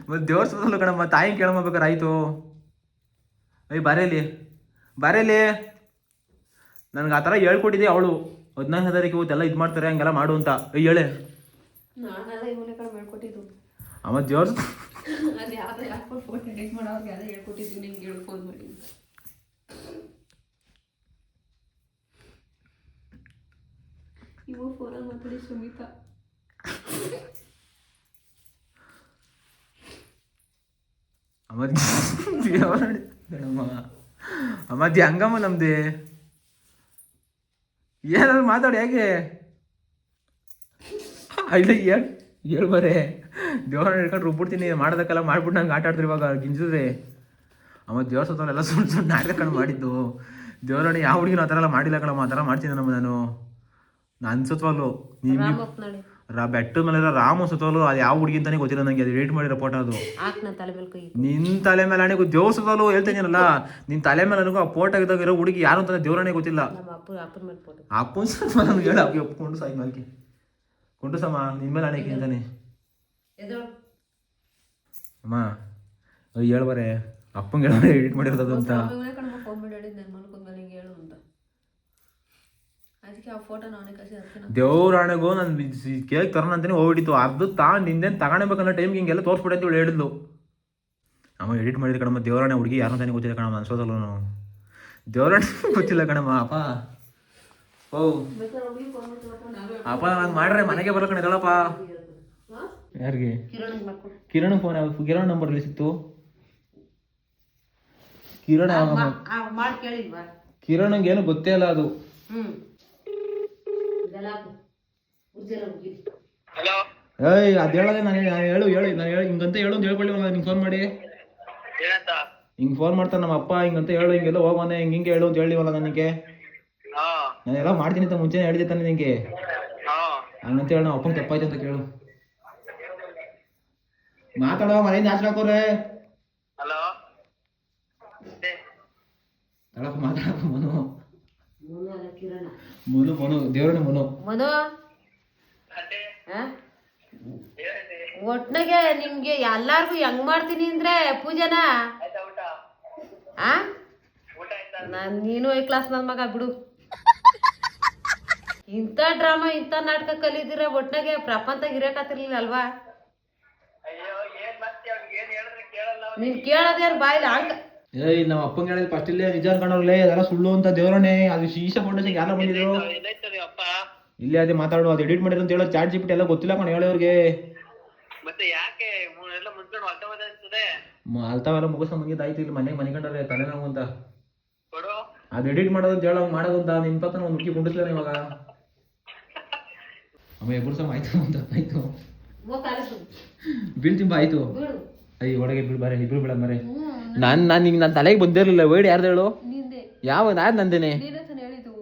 ಮತ್ತೆ ದೇವಸ್ಥಾನ ಕಣಮ್ಮ ತಾಯಿ ಕೇಳಮ್ಮ ಬೇಕಾರೆ ಆಯ್ತು ಅಯ್ಯ ಬರೇಲಿ ಬರೇಲಿ ನನ್ಗೆ ಆ ಥರ ಹೇಳ್ಕೊಟ್ಟಿದ್ದೆ ಅವಳು. ಹದಿನಾಲ್ಕು ತಾರೀಕು ಇವತ್ತೆಲ್ಲ ಇದು ಮಾಡ್ತಾರೆ ಹಂಗೆಲ್ಲ ಮಾಡು ಅಂತ. ಅಯ್ಯ ಹೇಳೆ. ಅಮ್ಮ ದೇವ್ರ ಅದು ಯಾವ್ದು ಯಾಕೋ ಫೋಟೋ ಎಡಿಟ್ ಮಾಡೋರ್ಗೆ ಅದೇ ಹೇಳ್ಕೊಟ್ಟಿದ್ವಿ ನಿಮ್ಗೆ ಹೇಳಿ ಫೋನ್ ಮಾಡಿ ಅಂತ. ಇವು ಫೋನಲ್ಲಿ ಮಾತಾಡಿ ಸುಮಿತಾ. ಹಂಗಮ್ಮ ನಮ್ದೆ? ಏನಾದ್ರು ಮಾತಾಡಿ ಹೇಗೆ? ಇಲ್ಲ ಹೇಳಿ ಹೇಳ್ಬಾರೆ ಬರೇ ದೇವ್ರ ಹೇಳ್ಕೊಂಡು ರುಬ್ಬಿಡ್ತೀನಿ ಮಾಡೋದಕ್ಕೆಲ್ಲ ಮಾಡ್ಬಿಟ್ಟು ನಂಗೆ ಆಟ ಇವಾಗ ಗಿಂಜಿದ್ರೆ ಅಮ್ಮ, ದೇವ್ರ ಸತ್ತವರೆಲ್ಲ ಸುಳ್ಳು ಸುಳ್ಳು ನಾಟಕ ಮಾಡಿದ್ದು. ದೇವ್ರಣ್ಣ ಯಾವ ಹುಡುಗಿನ ಆ ಥರ ಎಲ್ಲ ಮಾಡಿಲ್ಲ ಕಣಮ್ಮ, ಆ ಥರ ಮಾಡ್ತೀನಿ ನಮ್ಮ ನಾನು. ನಾನು ನೀವು ನೋಡಿ ರಾ ಬೆಟ್ಟದ ಮೇಲೆ ರಾಮ ಸತ್ವಲ್ಲು ಅದು ಯಾವ ಹುಡುಗಿ ಅಂತಾನೆ ಗೊತ್ತಿಲ್ಲ ನನಗೆ ಅದು ರೇಟ್ ಮಾಡಿರೋ ಫೋಟೋ ಅದು. ನಿನ್ನ ತಲೆ ಮೇಲೆ ಕೈ ದೇವ್ ದೇವಸ್ಥಾನದಲ್ಲೂ ಹೇಳ್ತೇನಲ್ಲ ನಿನ್ ತಲೆ ಮೇಲೆ ನನಗೂ ಆ ಫೋಟೋ ಇರೋ ಹುಡುಗಿ ಯಾರು ಅಂತ ದೇವ್ರನೇ ಗೊತ್ತಿಲ್ಲ. ಅಪ್ಪನ ಸಮ ನನ್ಗೆ ಹೇಳ ಅಪ್ಪಿ ಒಪ್ಕೊಂಡು ಸಾಯಿ ಮಲ್ಕಿ. ಕೊಂಡು ಸಮ ನಿನ್ ಮೇಲೆ ಅಣೆಗೆ ಅಂತಾನೆ. ಅಮ್ಮ ಹೇಳ್ಬಾರೆ ಅಪ್ಪಂಗೆ ಹೇಳ್ಬಾರೆ ಎಡಿಟ್ ಮಾಡಿರೋದು ಅಂತ ಇವನೇ ಕಡೆ ಫೋನ್ ಮಾಡಿ ಹೇಳಿದ್ ನನ್ನ ಮನಕ್ಕೆ ನನಗೆ ಹೇಳು ಅಂತ ಫೋಟೋ ನಾನೇ ಕೇಕ್ ತರೋಣ ಅಂತಾನೆ ಹೋಗ್ಬಿಟ್ಟಿತ್ತು. ಅದು ತಾ ನಿಂದೇನು ತಗೊಳ್ಬೇಕನ್ನೋ ಟೈಮ್ಗೆ ಹಿಂಗೆಲ್ಲ ತೋರಿಸ್ಬಿಟ್ಟೆ ಅಂತ ಹೇಳಿ ಹೇಳಿದ್ಲು. ಅಮ್ಮ ಎಡಿಟ್ ಮಾಡಿದ ಕಣಮ್ಮ ದೇವರಾಣೆ ಹುಡುಗಿ ಯಾರು ತಾನೇ ಗೊತ್ತಿಲ್ಲ ಕಣಮ್ಮ ಅನ್ಸೋದಲ್ಲ ದೇವರಾಣೆ ಗೊತ್ತಿಲ್ಲ ಕಣಮ್ಮ ಅಪ್ಪ. ಓ. ಅಪ್ಪ ನಾನು ಮಾಡ್ರೆ ಮನೆಗೆ ಬರೋ ಕಣ ಇದಳಪ್ಪ ಯಾರಿಗೆ? ಕಿರಣ್ ಫೋನ್ ಕಿರಣ್ ನಂಬರ್ ಎಲ್ಲಿ ಸಿಕ್ತು ಕಿರಣ್ ಕಿರಣ್ ಮಾಡಿ ಕೇಳಿಲ್ವಾ? ಕಿರಣಂಗೆ ಏನು ಗೊತ್ತೇ ಇಲ್ಲ ಅದು ಹ್ಞೂ ಇದೆಲ್ಲ ಹಾಕು ಉಜ್ಜೆಲ್ಲ ಮುಗಿಲಿ ಏಯ್ ಅದು ಹೇಳದೆ ನಾನು ನಾನು ಹೇಳು ಹೇಳು ನಾನು ಹೇಳಿ ಹಿಂಗಂತ ಹೇಳು ಅಂತ ಹೇಳ್ಕೊಳ್ಳಿ ನಿಂಗೆ ಫೋನ್ ಮಾಡಿ. ಹಿಂಗ್ ಹಿಂಗೆ ಫೋನ್ ಮಾಡ್ತಾನೆ ನಮ್ಮ ಅಪ್ಪ ಹಿಂಗಂತ ಹೇಳು ಹಿಂಗೆಲ್ಲ ಹೋಗೋನೆ ಹಿಂಗೆ ಹಿಂಗೆ ಹೇಳು ಅಂತ ಹೇಳಿವಲ್ಲ ನನಗೆ. ಹಾ. ನಾನೆಲ್ಲ ಮಾಡ್ತೀನಿ ಅಂತ ಮುಂಚೆನೆ ಹೇಳಿದೆ ತಾನೆ ನಿಂಗೆ. ಹಂಗಂತ ಹೇಳು ನಮ್ಮ ಅಪ್ಪನ ತಪ್ಪಾಯ್ತು ಅಂತ ಕೇಳು. ಮಾತಾಡೋ ಮನೆಯಿಂದ ಆಚೆ ಹಾಕೋರೆ. ಹಲೋ ಮನು. ಮುನು ಕಿರಣ. ಮನು ಮನು ದೇವ್ರನ ಮನು. ಮನು? ಒಟ್ನಾಗೆ ನಿಮ್ಗೆ ಎಲ್ಲಾರ್ಗು ಹೆಂಗ್ ಮಾಡ್ತೀನಿ ಅಂದ್ರೆ ಪೂಜೆನ? ಆ ನಾನ್ ನೀನು ಐ ಕ್ಲಾಸ್ ನನ್ ಮಗ ಬಿಡು. ಇಂಥ ಡ್ರಾಮಾ ಇಂಥ ನಾಟಕ ಕಲಿದಿರ ಒಟ್ನಾಗೆ ಪ್ರಪಂಚ ಇರಕತ್ತಿರ್ಲಿಲ್ಲ ಅಲ್ವಾ? ನೀನ್ ಕೇಳೋದ್ಯಾರ ಬಾಯಿಲ್ಲ ಹಂಗ ಏಯ್ ನಮ್ಮ ಅಪ್ಪಂಗೆ ಹೇಳಿದ್ ಫಸ್ಟ್ ಇಲ್ಲೇ ನಿಜ ಅನ್ಕೊಂಡವ್ರಲ್ಲೇ ಅದೆಲ್ಲ ಸುಳ್ಳು ಅಂತ ದೇವರಣೆ ಅದು ಶೀಶ ಫೌಂಡೇಶನ್ ಯಾರ ಬಂದಿದ್ರು. ಅಪ್ಪ. ಇಲ್ಲೇ ಅದೇ ಮಾತಾಡು ಅದು ಎಡಿಟ್ ಮಾಡಿದ್ರು ಅಂತ ಹೇಳೋ ಚಾಟ್ ಜಿಪಿಟಿ ಎಲ್ಲ ಗೊತ್ತಿಲ್ಲ ಕಣ ಹೇಳೋರ್ಗೆ ಮತ್ತೆ ಯಾಕೆ ಎಲ್ಲ ಮುಂದ್ಕೊಂಡು ಅರ್ಧ ಅನ್ಸ್ತದೆ ಅಲ್ತಾವೆಲ್ಲ ಮುಗಿಸ್ಕೊಂಡ್ ಬಂದಿದ್ದಾಯ್ತು ಇಲ್ಲಿ ಮನೆಗೆ ಮನೆ ಕಂಡ್ರೆ ತಲೆನೋವು ಅಂತ. ಕೊಡು. ಅದು ಎಡಿಟ್ ಮಾಡೋದು ಅಂತ ಹೇಳೋ ಮಾಡೋದು ಅಂತ ನಿನ್ ಪಕ್ಕ ಒಂದು ಮುಕ್ಕಿ ಕುಂಡಿಸ್ಲೇನೆ ಇವಾಗ. ಅಮ್ಮ ಎಬ್ಬರ್ಸಮ್ ಆಯ್ತು ಅಂತ ಆಯ್ತು. ಬೀಳ್ತಿಂಬ ಆಯ್ತು. ಅಯ್ಯ ಒಳಗೆ ಬೀಳ್ ಬಾರೆ ಇಬ್ರು ಬೀಳ ಮರೆ ನಾನ್ ನಾನು ನಿಂಗೆ ನನ್ನ ತಲೆಗೆ ಬಂದಿರಲಿಲ್ಲ. ವರ್ಡ್ ಯಾರ್ದು ಹೇಳು? ನಿಂದೆ. ಯಾವ ನಾನ್ ನಂದೇನೆ? ನೀನೇ ತಾನೇ ಹೇಳಿದ್ದು.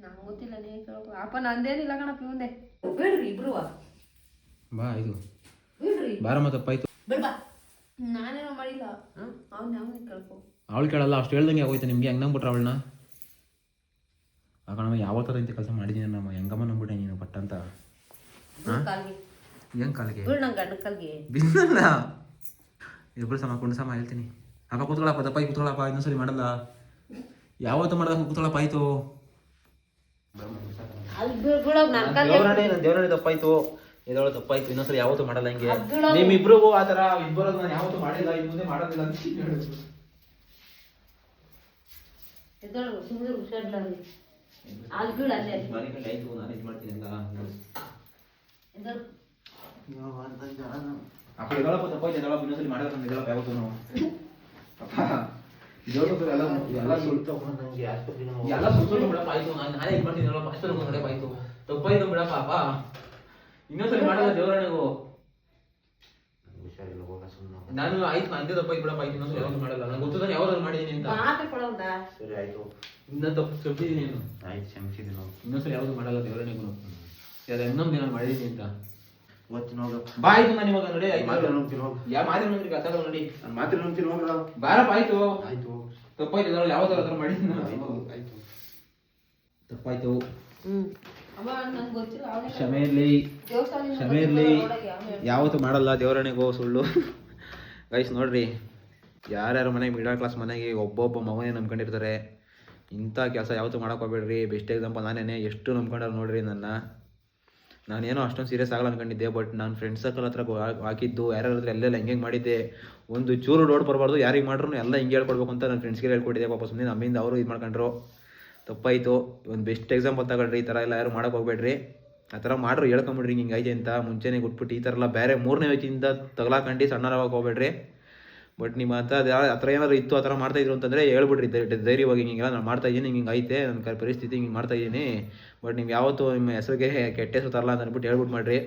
ನಂಗೆ ಗೊತ್ತಿಲ್ಲ ನೀ ಕೇಳ್ಕೊ. ಅಪ್ಪ ನಂದೇನಿಲ್ಲ ಕಣಪ್ಪ ಇವಂದೆ. ಬಿಡ್ರಿ ಇಬ್ರು ಬಾ ಇದು. ಬಿಡ್ರಿ. ಬಾರಮ್ಮ ತಪ್ಪಾಯ್ತು ಬಿಡ್ಬಾ ನಾನೇನೋ ಮಾಡಿಲ್ಲ. ಅವ್ನು ಅವನಿಗೆ ಕೇಳ್ಕೊ. ಅವಳು ಕೇಳಲ್ಲ ಅಷ್ಟು ಹೇಳ್ದಂಗೆ ಆಗೋಯ್ತು ನಿಮ್ಗೆ. ಹೆಂಗ್ ನಂಬಿಟ್ರೆ ಅವಳನ್ನ? ಆಗ ನಮ್ಮ ಯಾವ ಥರ ಇಂಥ ಕೆಲಸ ಮಾಡಿದ್ದೀನಿ ನಮ್ಮ ಹೆಂಗಮ್ಮ ನಂಬಿಟ್ಟೆ ನೀನು ಪಟ್ಟಂತ ಕಾಲ್ಗೆ. ಹೆಂಗ್ ಕಾಲಿಗೆ? ಬಿಡು ನಂಗೆ ಗಂಡ ಕಾಲ್ಗೆ. ಇಬ್ರು ಸಮ ಕುಂಡು ಸಮ ಹೇಳ್ತೀನಿ. ಅಪ್ಪ ಕೂತ್ಕೊಳ್ಳಪ್ಪ ಕೂತ್ಕೊಳಪ್ಪ ಕೂತ್ಕೊಳ್ಳಪ್ಪ ಇನ್ನೊಂದ್ಸರಿ ಮಾಡಲ್ಲ. ಯಾವತ್ತು ಮಾಡ್ದಾಗ ಕೂತ್ಕೊಳ್ಳಪ್ಪ ಆಯ್ತು. ದೇವರಾಣಿ ತಪ್ಪಾಯ್ತು. ಇದೊಳ ತಪ್ಪಾಯ್ತು ಇನ್ನೊಂದ್ಸರಿ ಯಾವತ್ತು ಮಾಡಲ್ಲ ಹಿಂಗೆ. ನಿಮ್ಮಿಬ್ರಿಗೂ ಆ ಥರ ಇಬ್ಬರದು ನಾನು ಯಾವತ್ತು ಮಾಡಿಲ್ಲ ಇನ್ ಮುಂದೆ ಮಾಡೋದಿಲ್ಲ ಅಂತ ಹೇಳುದು ನಾನು. ಇದು ಮಾಡ್ತೀನಿ. ಅಪ್ಪ ತಪ್ಪಾಯ್ತು ಯಾವತ್ತೂ. ಇದೊಳಪ್ಪ ಎಲ್ಲ ಎಲ್ಲ ಸುಳ್ಳು ಎಲ್ಲ ಸುಳ್ಳು ಬಿಡಪ್ಪ ಆಯ್ತು ನಾನು ನಾನೇ ಇದು ಮಾಡ್ತೀನಿ ಇದೊಳಪ್ಪ ಅಷ್ಟು ನೋಡಪ್ಪ ಆಯ್ತು ತಪ್ಪಾಯ್ತು ಬಿಡಪ್ಪ ಅಪ್ಪ. ಇನ್ನೊಂದ್ಸರಿ ಮಾಡಲ್ಲ ನಾನು ಆಯ್ತು ನಂದೇ ತಪ್ಪಾಯ್ತು ಬಿಡಪ್ಪ ಆಯ್ತು ಇನ್ನೊಂದ್ಸರಿ ಯಾವತ್ತೂ ಮಾಡಲ್ಲ. ನಂಗೆ ಮಾಡಿದ್ದೀನಿ ಅಂತ. ಸರಿ ಆಯ್ತು. ಇನ್ನ ತಪ್ಪು ತಪ್ಪಿದ್ದೀನಿ ನೀನು. ಆಯ್ತು ಕ್ಷಮಿಸಿದ್ದೀನಿ. ಮಾಡಲ್ಲ ದೇವರನಿಗೂ. ಯಾವ್ದು ಇನ್ನೊಂದು ನಾನು ಮಾಡಿದ್ದೀನಿ ಅಂತ. ಓದ್ತೀನಿ ಹೋಗ. ಬಾ ಆಯ್ತು ನಾನು ಇವಾಗ ನೋಡಿ ಆಯ್ತು. ಮಾತ್ರ ನಂಬ್ತೀನಿ ಹೋಗು. ಯಾ ಮಾತಿನ ನಂಬಿಕೆ ಕಥೆ ನೋಡಿ ನಾನು ಮಾತ್ರ ನಂಬ್ತೀನಿ ಹೋಗಲ್ಲ ಬಾರಪ್ಪ ಆಯ್ತು. ಆಯ್ತು ತಪ್ಪಾಯ್ತು ಇದ್ರಲ್ಲಿ ಯಾವ ಥರ ನಾನು. ಆಯ್ತು ತಪ್ಪಾಯ್ತು ಕ್ಷಮೆ ಇರಲಿ. ಕ್ಷಮೆ ಇರಲಿ. ಯಾವತ್ತೂ ಮಾಡಲ್ಲ ದೇವರಣೆಗೋ ಸುಳ್ಳು. ಗೈಸ್ ನೋಡ್ರಿ. ಯಾರ್ಯಾರ ಮನೆಗೆ ಮಿಡಲ್ ಕ್ಲಾಸ್ ಮನೆಗೆ ಒಬ್ಬೊಬ್ಬ ಮಗನೇ ನಂಬ್ಕೊಂಡಿರ್ತಾರೆ. ಇಂಥ ಕೆಲಸ ಯಾವತ್ತೂ ಮಾಡಕ್ ಹೋಗ್ಬೇಡ್ರಿ. ಬೆಸ್ಟ್ ಎಕ್ಸಾಂಪಲ್ ನಾನೇನೆ. ಎಷ್ಟು ನಂಬ್ಕೊಂಡಾರ ನೋಡ್ರಿ ನನ್ನ. ನಾನೇನೋ ಅಷ್ಟೊಂದು ಸೀರಿಯಸ್ ಆಗಲ್ಲ ಅನ್ಕೊಂಡಿದ್ದೆ ಬಟ್ ನಾನು ಫ್ರೆಂಡ್ಸ್ ಸರ್ಕಲ್ ಹತ್ರ ಹಾಕಿದ್ದು ಯಾರ್ಯಾರ ಎಲ್ಲೆಲ್ಲ ಹೆಂಗೆ ಮಾಡಿದ್ದೆ. ಒಂದು ಚೂರು ರೋಡ್ ಬರಬಾರ್ದು, ಯಾರಿಗೆ ಮಾಡ್ರು ಎಲ್ಲ ಹಿಂಗೆ ಹೇಳ್ಕೊಡ್ಬೇಕು ಅಂತ ನನ್ನ ಫ್ರೆಂಡ್ಸ್ಗೆ ಹೇಳ್ಕೊಟ್ಟಿದ್ದೆ. ಪಾಪ ಸುಮ್ಮನೆ ನಮ್ಮಿಂದ ಅವರು ಇದು ಮಾಡ್ಕೊಂಡ್ರು. ತಪ್ಪಾಯಿತು. ಒಂದು ಬೆಸ್ಟ್ ಎಕ್ಸಾಂಪಲ್ ತಗೊಳ್ರಿ ಈ ಥರ ಎಲ್ಲ ಯಾರು ಮಾಡೋಕೆ ಹೋಗ್ಬೇಡ್ರಿ. ಆ ಥರ ಮಾಡ್ರು, ಹೇಳ್ಕೊಂಬಿಡ್ರಿ ಹಿಂಗೆ ಐತೆ ಅಂತ. ಮುಂಚೆನೇ ಕೊಟ್ಬಿಟ್ಟು ಈ ಥರ ಎಲ್ಲ ಬೇರೆ ಮೂರನೇ ವ್ಯಕ್ತಿಯಿಂದ ತಗಲಾಕಂಡು ಸಣ್ಣರವಾಗಿ ಹೋಗ್ಬೇಡ್ರಿ. ಬಟ್ ನಿಮ್ಮ ಅಂತ ಆ ಥರ ಏನಾದ್ರು ಇತ್ತು ಆ ಥರ ಮಾಡ್ತಾ ಇದ್ರು ಅಂತಂದರೆ ಹೇಳ್ಬಿಡ್ರಿ ಧೈರ್ಯವಾಗಿ ಹಿಂಗೆಲ್ಲ ನಾನು ಮಾಡ್ತಾ ಇದ್ದೀನಿ ಹಿಂಗೆ ಐತೆ ನನ್ನ ಪರಿಸ್ಥಿತಿ ಹಿಂಗೆ ಮಾಡ್ತಾ ಇದ್ದೀನಿ. ಬಟ್ ನೀವು ಯಾವತ್ತೂ ನಿಮ್ಮ ಹೆಸರಿಗೆ ಕೆಟ್ಟ ಹೆಸರು ತರಲ್ಲ ಅಂತ ಅಂದ್ಬಿಟ್ಟು ಹೇಳ್ಬಿಟ್ಟು ಮಾಡ್ರಿ.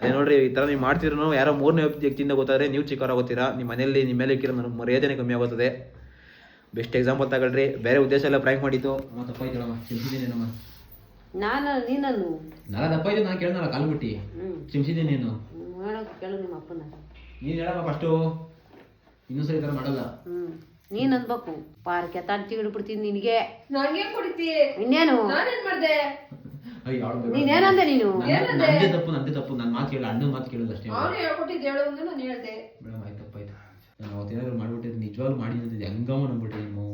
ಅದೇ ನೋಡ್ರಿ ಈ ಥರ ನೀವು ಮಾಡ್ತಿದ್ರು ಯಾರೋ ಮೂರನೇ ವ್ಯಕ್ತಿಯಿಂದ ಗೊತ್ತಾದ್ರೆ ನೀವು ಚಿಕ್ಕವರಾಗೋತೀರಾ? ನಿಮ್ಮ ಮನೆಯಲ್ಲಿ ನಿಮ್ಮ ಮೇಲೆ ಇಕ್ಕಿರೋ ನನ್ನ ಮರ್ಯಾದೆನೇ ಕಮ್ಮಿ ಆಗುತ್ತದೆ ಬೆಸ್ಟ್ ಎಕ್ಸಾಂಪಲ್ ತಗೊಳ್ರಿ. ಬೇರೆ ಉದ್ದೇಶ ಎಲ್ಲ ಪ್ರ್ಯಾಂಕ್ ಮಾಡಿತ್ತು ನಾನು ನೀನನ್ನು? ನಾನು ನಾನು ಕಾಲ್ಬಿಟ್ಟು. ಚಿಮ್ಸಿದ್ದೀನಿ ನೀನು. ನೀನು ಹೇಳಮ್ಮ ಫಸ್ಟು ಇನ್ನೊಂದ್ಸರಿ ಈ ಥರ ಮಾಡಲ್ಲ. ನೀನ್ ಅನ್ಬೇಕು ಪಾರ್ಕ್ ಎತ್ತಾಡ್ತಿ ಹಿಡ್ಬಿಡ್ತೀನಿ ನಿನಗೆ. ನಂಗೆ ಕುಡಿತಿ? ಇನ್ನೇನು? ನಾನೇನ್ ಮಾಡ್ದೆ? ಅಯ್ಯ, ಬೇಡ. ನೀನೇನಂದೆ ನೀನು? ನನ್ನ- ನಂದೇ ತಪ್ಪು ನಂದೇ ತಪ್ಪು ನನ್ನ ಮಾತು ಕೇಳ ಅಣ್ಣನ ಮಾತು ಕೇಳಲ್ಲ ಅಷ್ಟೇ. ಅವನು ಹೇಳ್ಕೊಟ್ಟಿದ್ದು ಹೇಳು ಅಂದ್ರೆ ನಾನು ಹೇಳ್ದೆ. ಮೇಡಮ್ ಆಯ್ತು ತಪ್ಪಾಯ್ತು ನಾನು ಅವತ್ತೇನಾದ್ರು ಮಾಡ್ಬಿಟ್ಟಿದ್ದು ನಿಜವಾಗ್ಲೂ ಮಾಡಿದ್ದು ಹೆಂಗಮ್ಮ ನಂಬಿಟ್ಟೆ ನೀವು?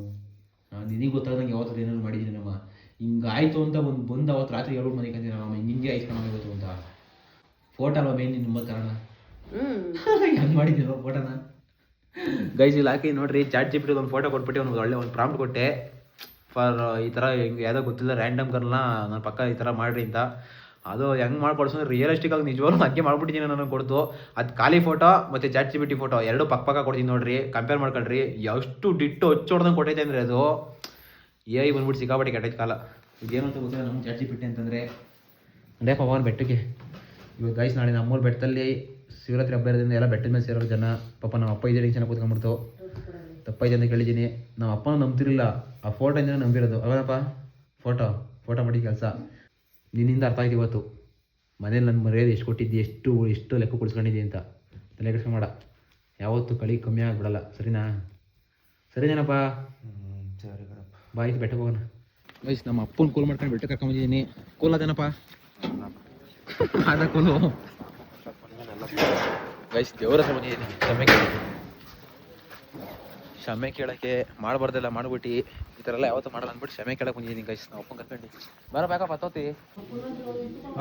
ನಾನು ನಿನಗೆ ಗೊತ್ತಾದಂಗೆ ಯಾವತ್ತದು ಏನಾದ್ರು ಮಾಡಿದ್ದೀನಿ ನಮ್ಮ ಹಿಂಗಾಯ್ತು ಅಂತ ಒಂದು ಬಂದು ಅವತ್ತು ರಾತ್ರಿ ಎರಡು ಮನೆ ಕಂತೀನಿ ನಮ್ಮ ಹಿಂಗೆ ಆಯ್ತು ಹೋಗ್ಬೇಕು ಅಂತ. ಫೋಟೋ ಅಲ್ವಾ ಮೇನ್ ನಿಮ್ಮ ಕಾರಣ ಹ್ಮ್. ಹೆಂಗೆ ಮಾಡಿದ್ದೀರೋ ಫೋಟೋನ ಗೈಸ್ ಇಲ್ಲಿ ಹಾಕಿ ನೋಡ್ರಿ ಚಾಟ್ ಜಿಪಿಟಿ ಒಂದು ಫೋಟೋ ಕೊಟ್ಬಿಟ್ಟು ಒಂದು ಒಳ್ಳೆ ಒಂದು ಪ್ರಾಂಪ್ಟ್ ಕೊಟ್ಟೆ. ಫಾರ್ ಈ ಥರ ಹಿಂಗೆ ಯಾವುದೋ ಗೊತ್ತಿಲ್ಲ ರ್ಯಾಂಡಮ್ ಕರ್ನ ನನ್ನ ಪಕ್ಕ ಈ ಥರ ಮಾಡ್ರಿ ಅಂತ. ಅದು ಹೆಂಗೆ ಮಾಡ್ಕೊಡ್ಸೋ ರಿಯಲಿಸ್ಟಿಕ್ ಆಗಿ ನಿಜವಾಗ್ಲೂ ಹಾಗೆ ಮಾಡ್ಬಿಟ್ಟಿದ್ದೀನಿ ನನಗೆ ಕೊಡ್ತು ಅದು ಖಾಲಿ ಫೋಟೋ ಮತ್ತು ಚಾಟ್ ಜಿಪಿಟಿ ಫೋಟೋ ಎರಡು ಪಕ್ಕ ಪಕ್ಕ ಕೊಡ್ತೀನಿ ನೋಡ್ರಿ. ಕಂಪೇರ್ ಮಾಡ್ಕೊಳ್ರಿ, ಎಷ್ಟು ಡಿಟ್ಟು ಹೊಚ್ಚೋಡ್ದಂಗೆ ಕೊಟ್ಟೈತೆ ಅಂದರೆ ಅದು. ಏ ಬಂದ್ಬಿಟ್ಟು ಸಿಕ್ಕಾಪಟ್ಟೆ ಕೆಟ್ಟೈತೆ ಕಾಲ. ಇದೇನು ಅಂತ ಗೊತ್ತಿಲ್ಲ ನಮ್ಮ ಚಾಟ್ ಜಿಪಿಟಿ ಅಂತಂದರೆ. ಅದೇ ಪವನ್ ಬೆಟ್ಟಕ್ಕೆ ಇವಾಗ ಗೈಸ್ ನಾಳೆ ನಮ್ಮೂರು ಬೆಟ್ಟದಲ್ಲಿ ಶಿವರಾತ್ರಿ ಹಬ್ಬ ಇರೋದ್ರಿಂದ ಎಲ್ಲ ಬೆಟ್ಟದ ಮೇಲೆ ಸೇರೋ ಜನ ಪಾಪ ನಮ್ಮ ಅಪ್ಪ ಇದೆ ಚೆನ್ನಾಗಿ ಕೂತ್ಕೊಂಡ್ಬಿಡ್ತು. ತಪ್ಪಾಯ್ತು ಅಂತ ಕೇಳಿದ್ದೀನಿ. ನಮ್ಮ ಅಪ್ಪನೂ ನಂಬ್ತಿರಲಿಲ್ಲ. ಆ ಫೋಟೋ ಇಂದ ನಂಬಿರೋದು. ಅವನಪ್ಪ ಫೋಟೋ ಫೋಟೋ ಮಾಡಿ ಕೆಲಸ. ನಿನ್ನಿಂದ ಅರ್ಥ ಆಯ್ತು ಇವತ್ತು. ಮನೇಲಿ ನನ್ನ ಮರ್ಯಾದೆ ಎಷ್ಟು ಕೊಟ್ಟಿದ್ದಿ ಎಷ್ಟು ಎಷ್ಟು ಲೆಕ್ಕ ಕೊಡಿಸ್ಕೊಂಡಿದ್ದಿ ಅಂತ. ತಲೆ ಕೆಡಿಸ್ಕೊಂಡ್ ಮಾಡ ಯಾವತ್ತೂ ಕಳಿ ಕಮ್ಮಿ ಆಗಿಬಿಡಲ್ಲ. ಸರಿನಾ? ಸರಿನೇನಪ್ಪ? ಸರಿ ಕಣಪ್ಪ ಬಾಯ್ತು ಬೆಟ್ಟಕ್ಕೆ ಹೋಗೋಣ. ವಯಸ್ಸು ನಮ್ಮ ಅಪ್ಪನ ಕೂಲ್ ಮಾಡ್ಕೊಂಡು ಬೆಟ್ಟಕ್ಕೆ ಕರ್ಕೊಂಬಂದಿದ್ದೀನಿ ಕೂಲ್ ಅದೇನಪ್ಪ ಅದ ಕೂಲು ಗೈಸ್ ದೇವರ ಹತ್ರ ಬಂದಿದ್ದೀನಿ. ಕ್ಷಮೆ ಕೇಳಿ. ಕ್ಷಮೆ ಕೇಳಕ್ಕೆ ಮಾಡಬಾರ್ದೆಲ್ಲ ಮಾಡ್ಬಿಟ್ಟು. ಈ ಥರ ಎಲ್ಲ ಯಾವತ್ತೂ ಮಾಡಲ್ಲ ಅಂದ್ಬಿಟ್ಟು ಕ್ಷಮೆ ಕೇಳಕ್ಕೆ ಬಂದಿದ್ದೀನಿ ಗೈಸ್. ನಾವು ಅಪ್ಪನ ಕರ್ಕೊಂಡು ಬರ ಬೇಕಪ್ಪ ಹತ್ತೋತಿ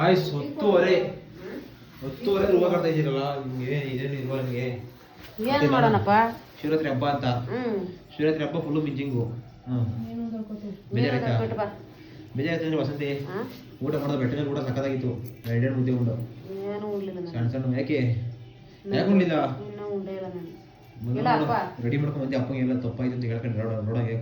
ಆಯ್ಸ್ ಹತ್ತುವರೆ. ಹತ್ತುವರೆ ರೂಪ ಕಾಡ್ತಾ ಇದ್ದೀರಲ್ಲ ನಿಮಗೆ ಇದೇನು ಇಲ್ವಾ ನಿಮಗೆ? ಏನು ಮಾಡೋಣಪ್ಪ? ಶಿವರಾತ್ರಿ ಹಬ್ಬ ಅಂತ. ಶಿವರಾತ್ರಿ ಹಬ್ಬ ಫುಲ್ಲು ಮಿಂಚಿಂಗು. ಹ್ಞೂ ಬೇಜಾರಾಯ್ತಾ? ಬೇಜಾರಾಯ್ತು ವಸಂತಿ? ಊಟ ಮಾಡೋದು ಬೆಟ್ಟ ಊಟ ಸಕ್ಕತ್ತಾಗಿತ್ತು ಎರಡೆರಡು ಮುದ್ದೆ ಉಂಡು. ಏನೂ ಸಣ್ಣ ಸಣ್ಣ ಯಾಕೆ? ಯಾಕೆ ಉಂಡಿಲ್ಲ? ಇನ್ನೂ ಉಂಡೇ ಇಲ್ಲ ನಾನು ಇಲ್ಲ ಅಪ್ಪ. ರೆಡಿ ಮಾಡ್ಕೊಂಡು ಬಂದೆ. ಅಪ್ಪಂಗೆಲ್ಲ ತಪ್ಪಾಯ್ತು ಅಂತ ಹೇಳ್ಕೊಂಡು ನೋಡ ನೋಡೋಕೆ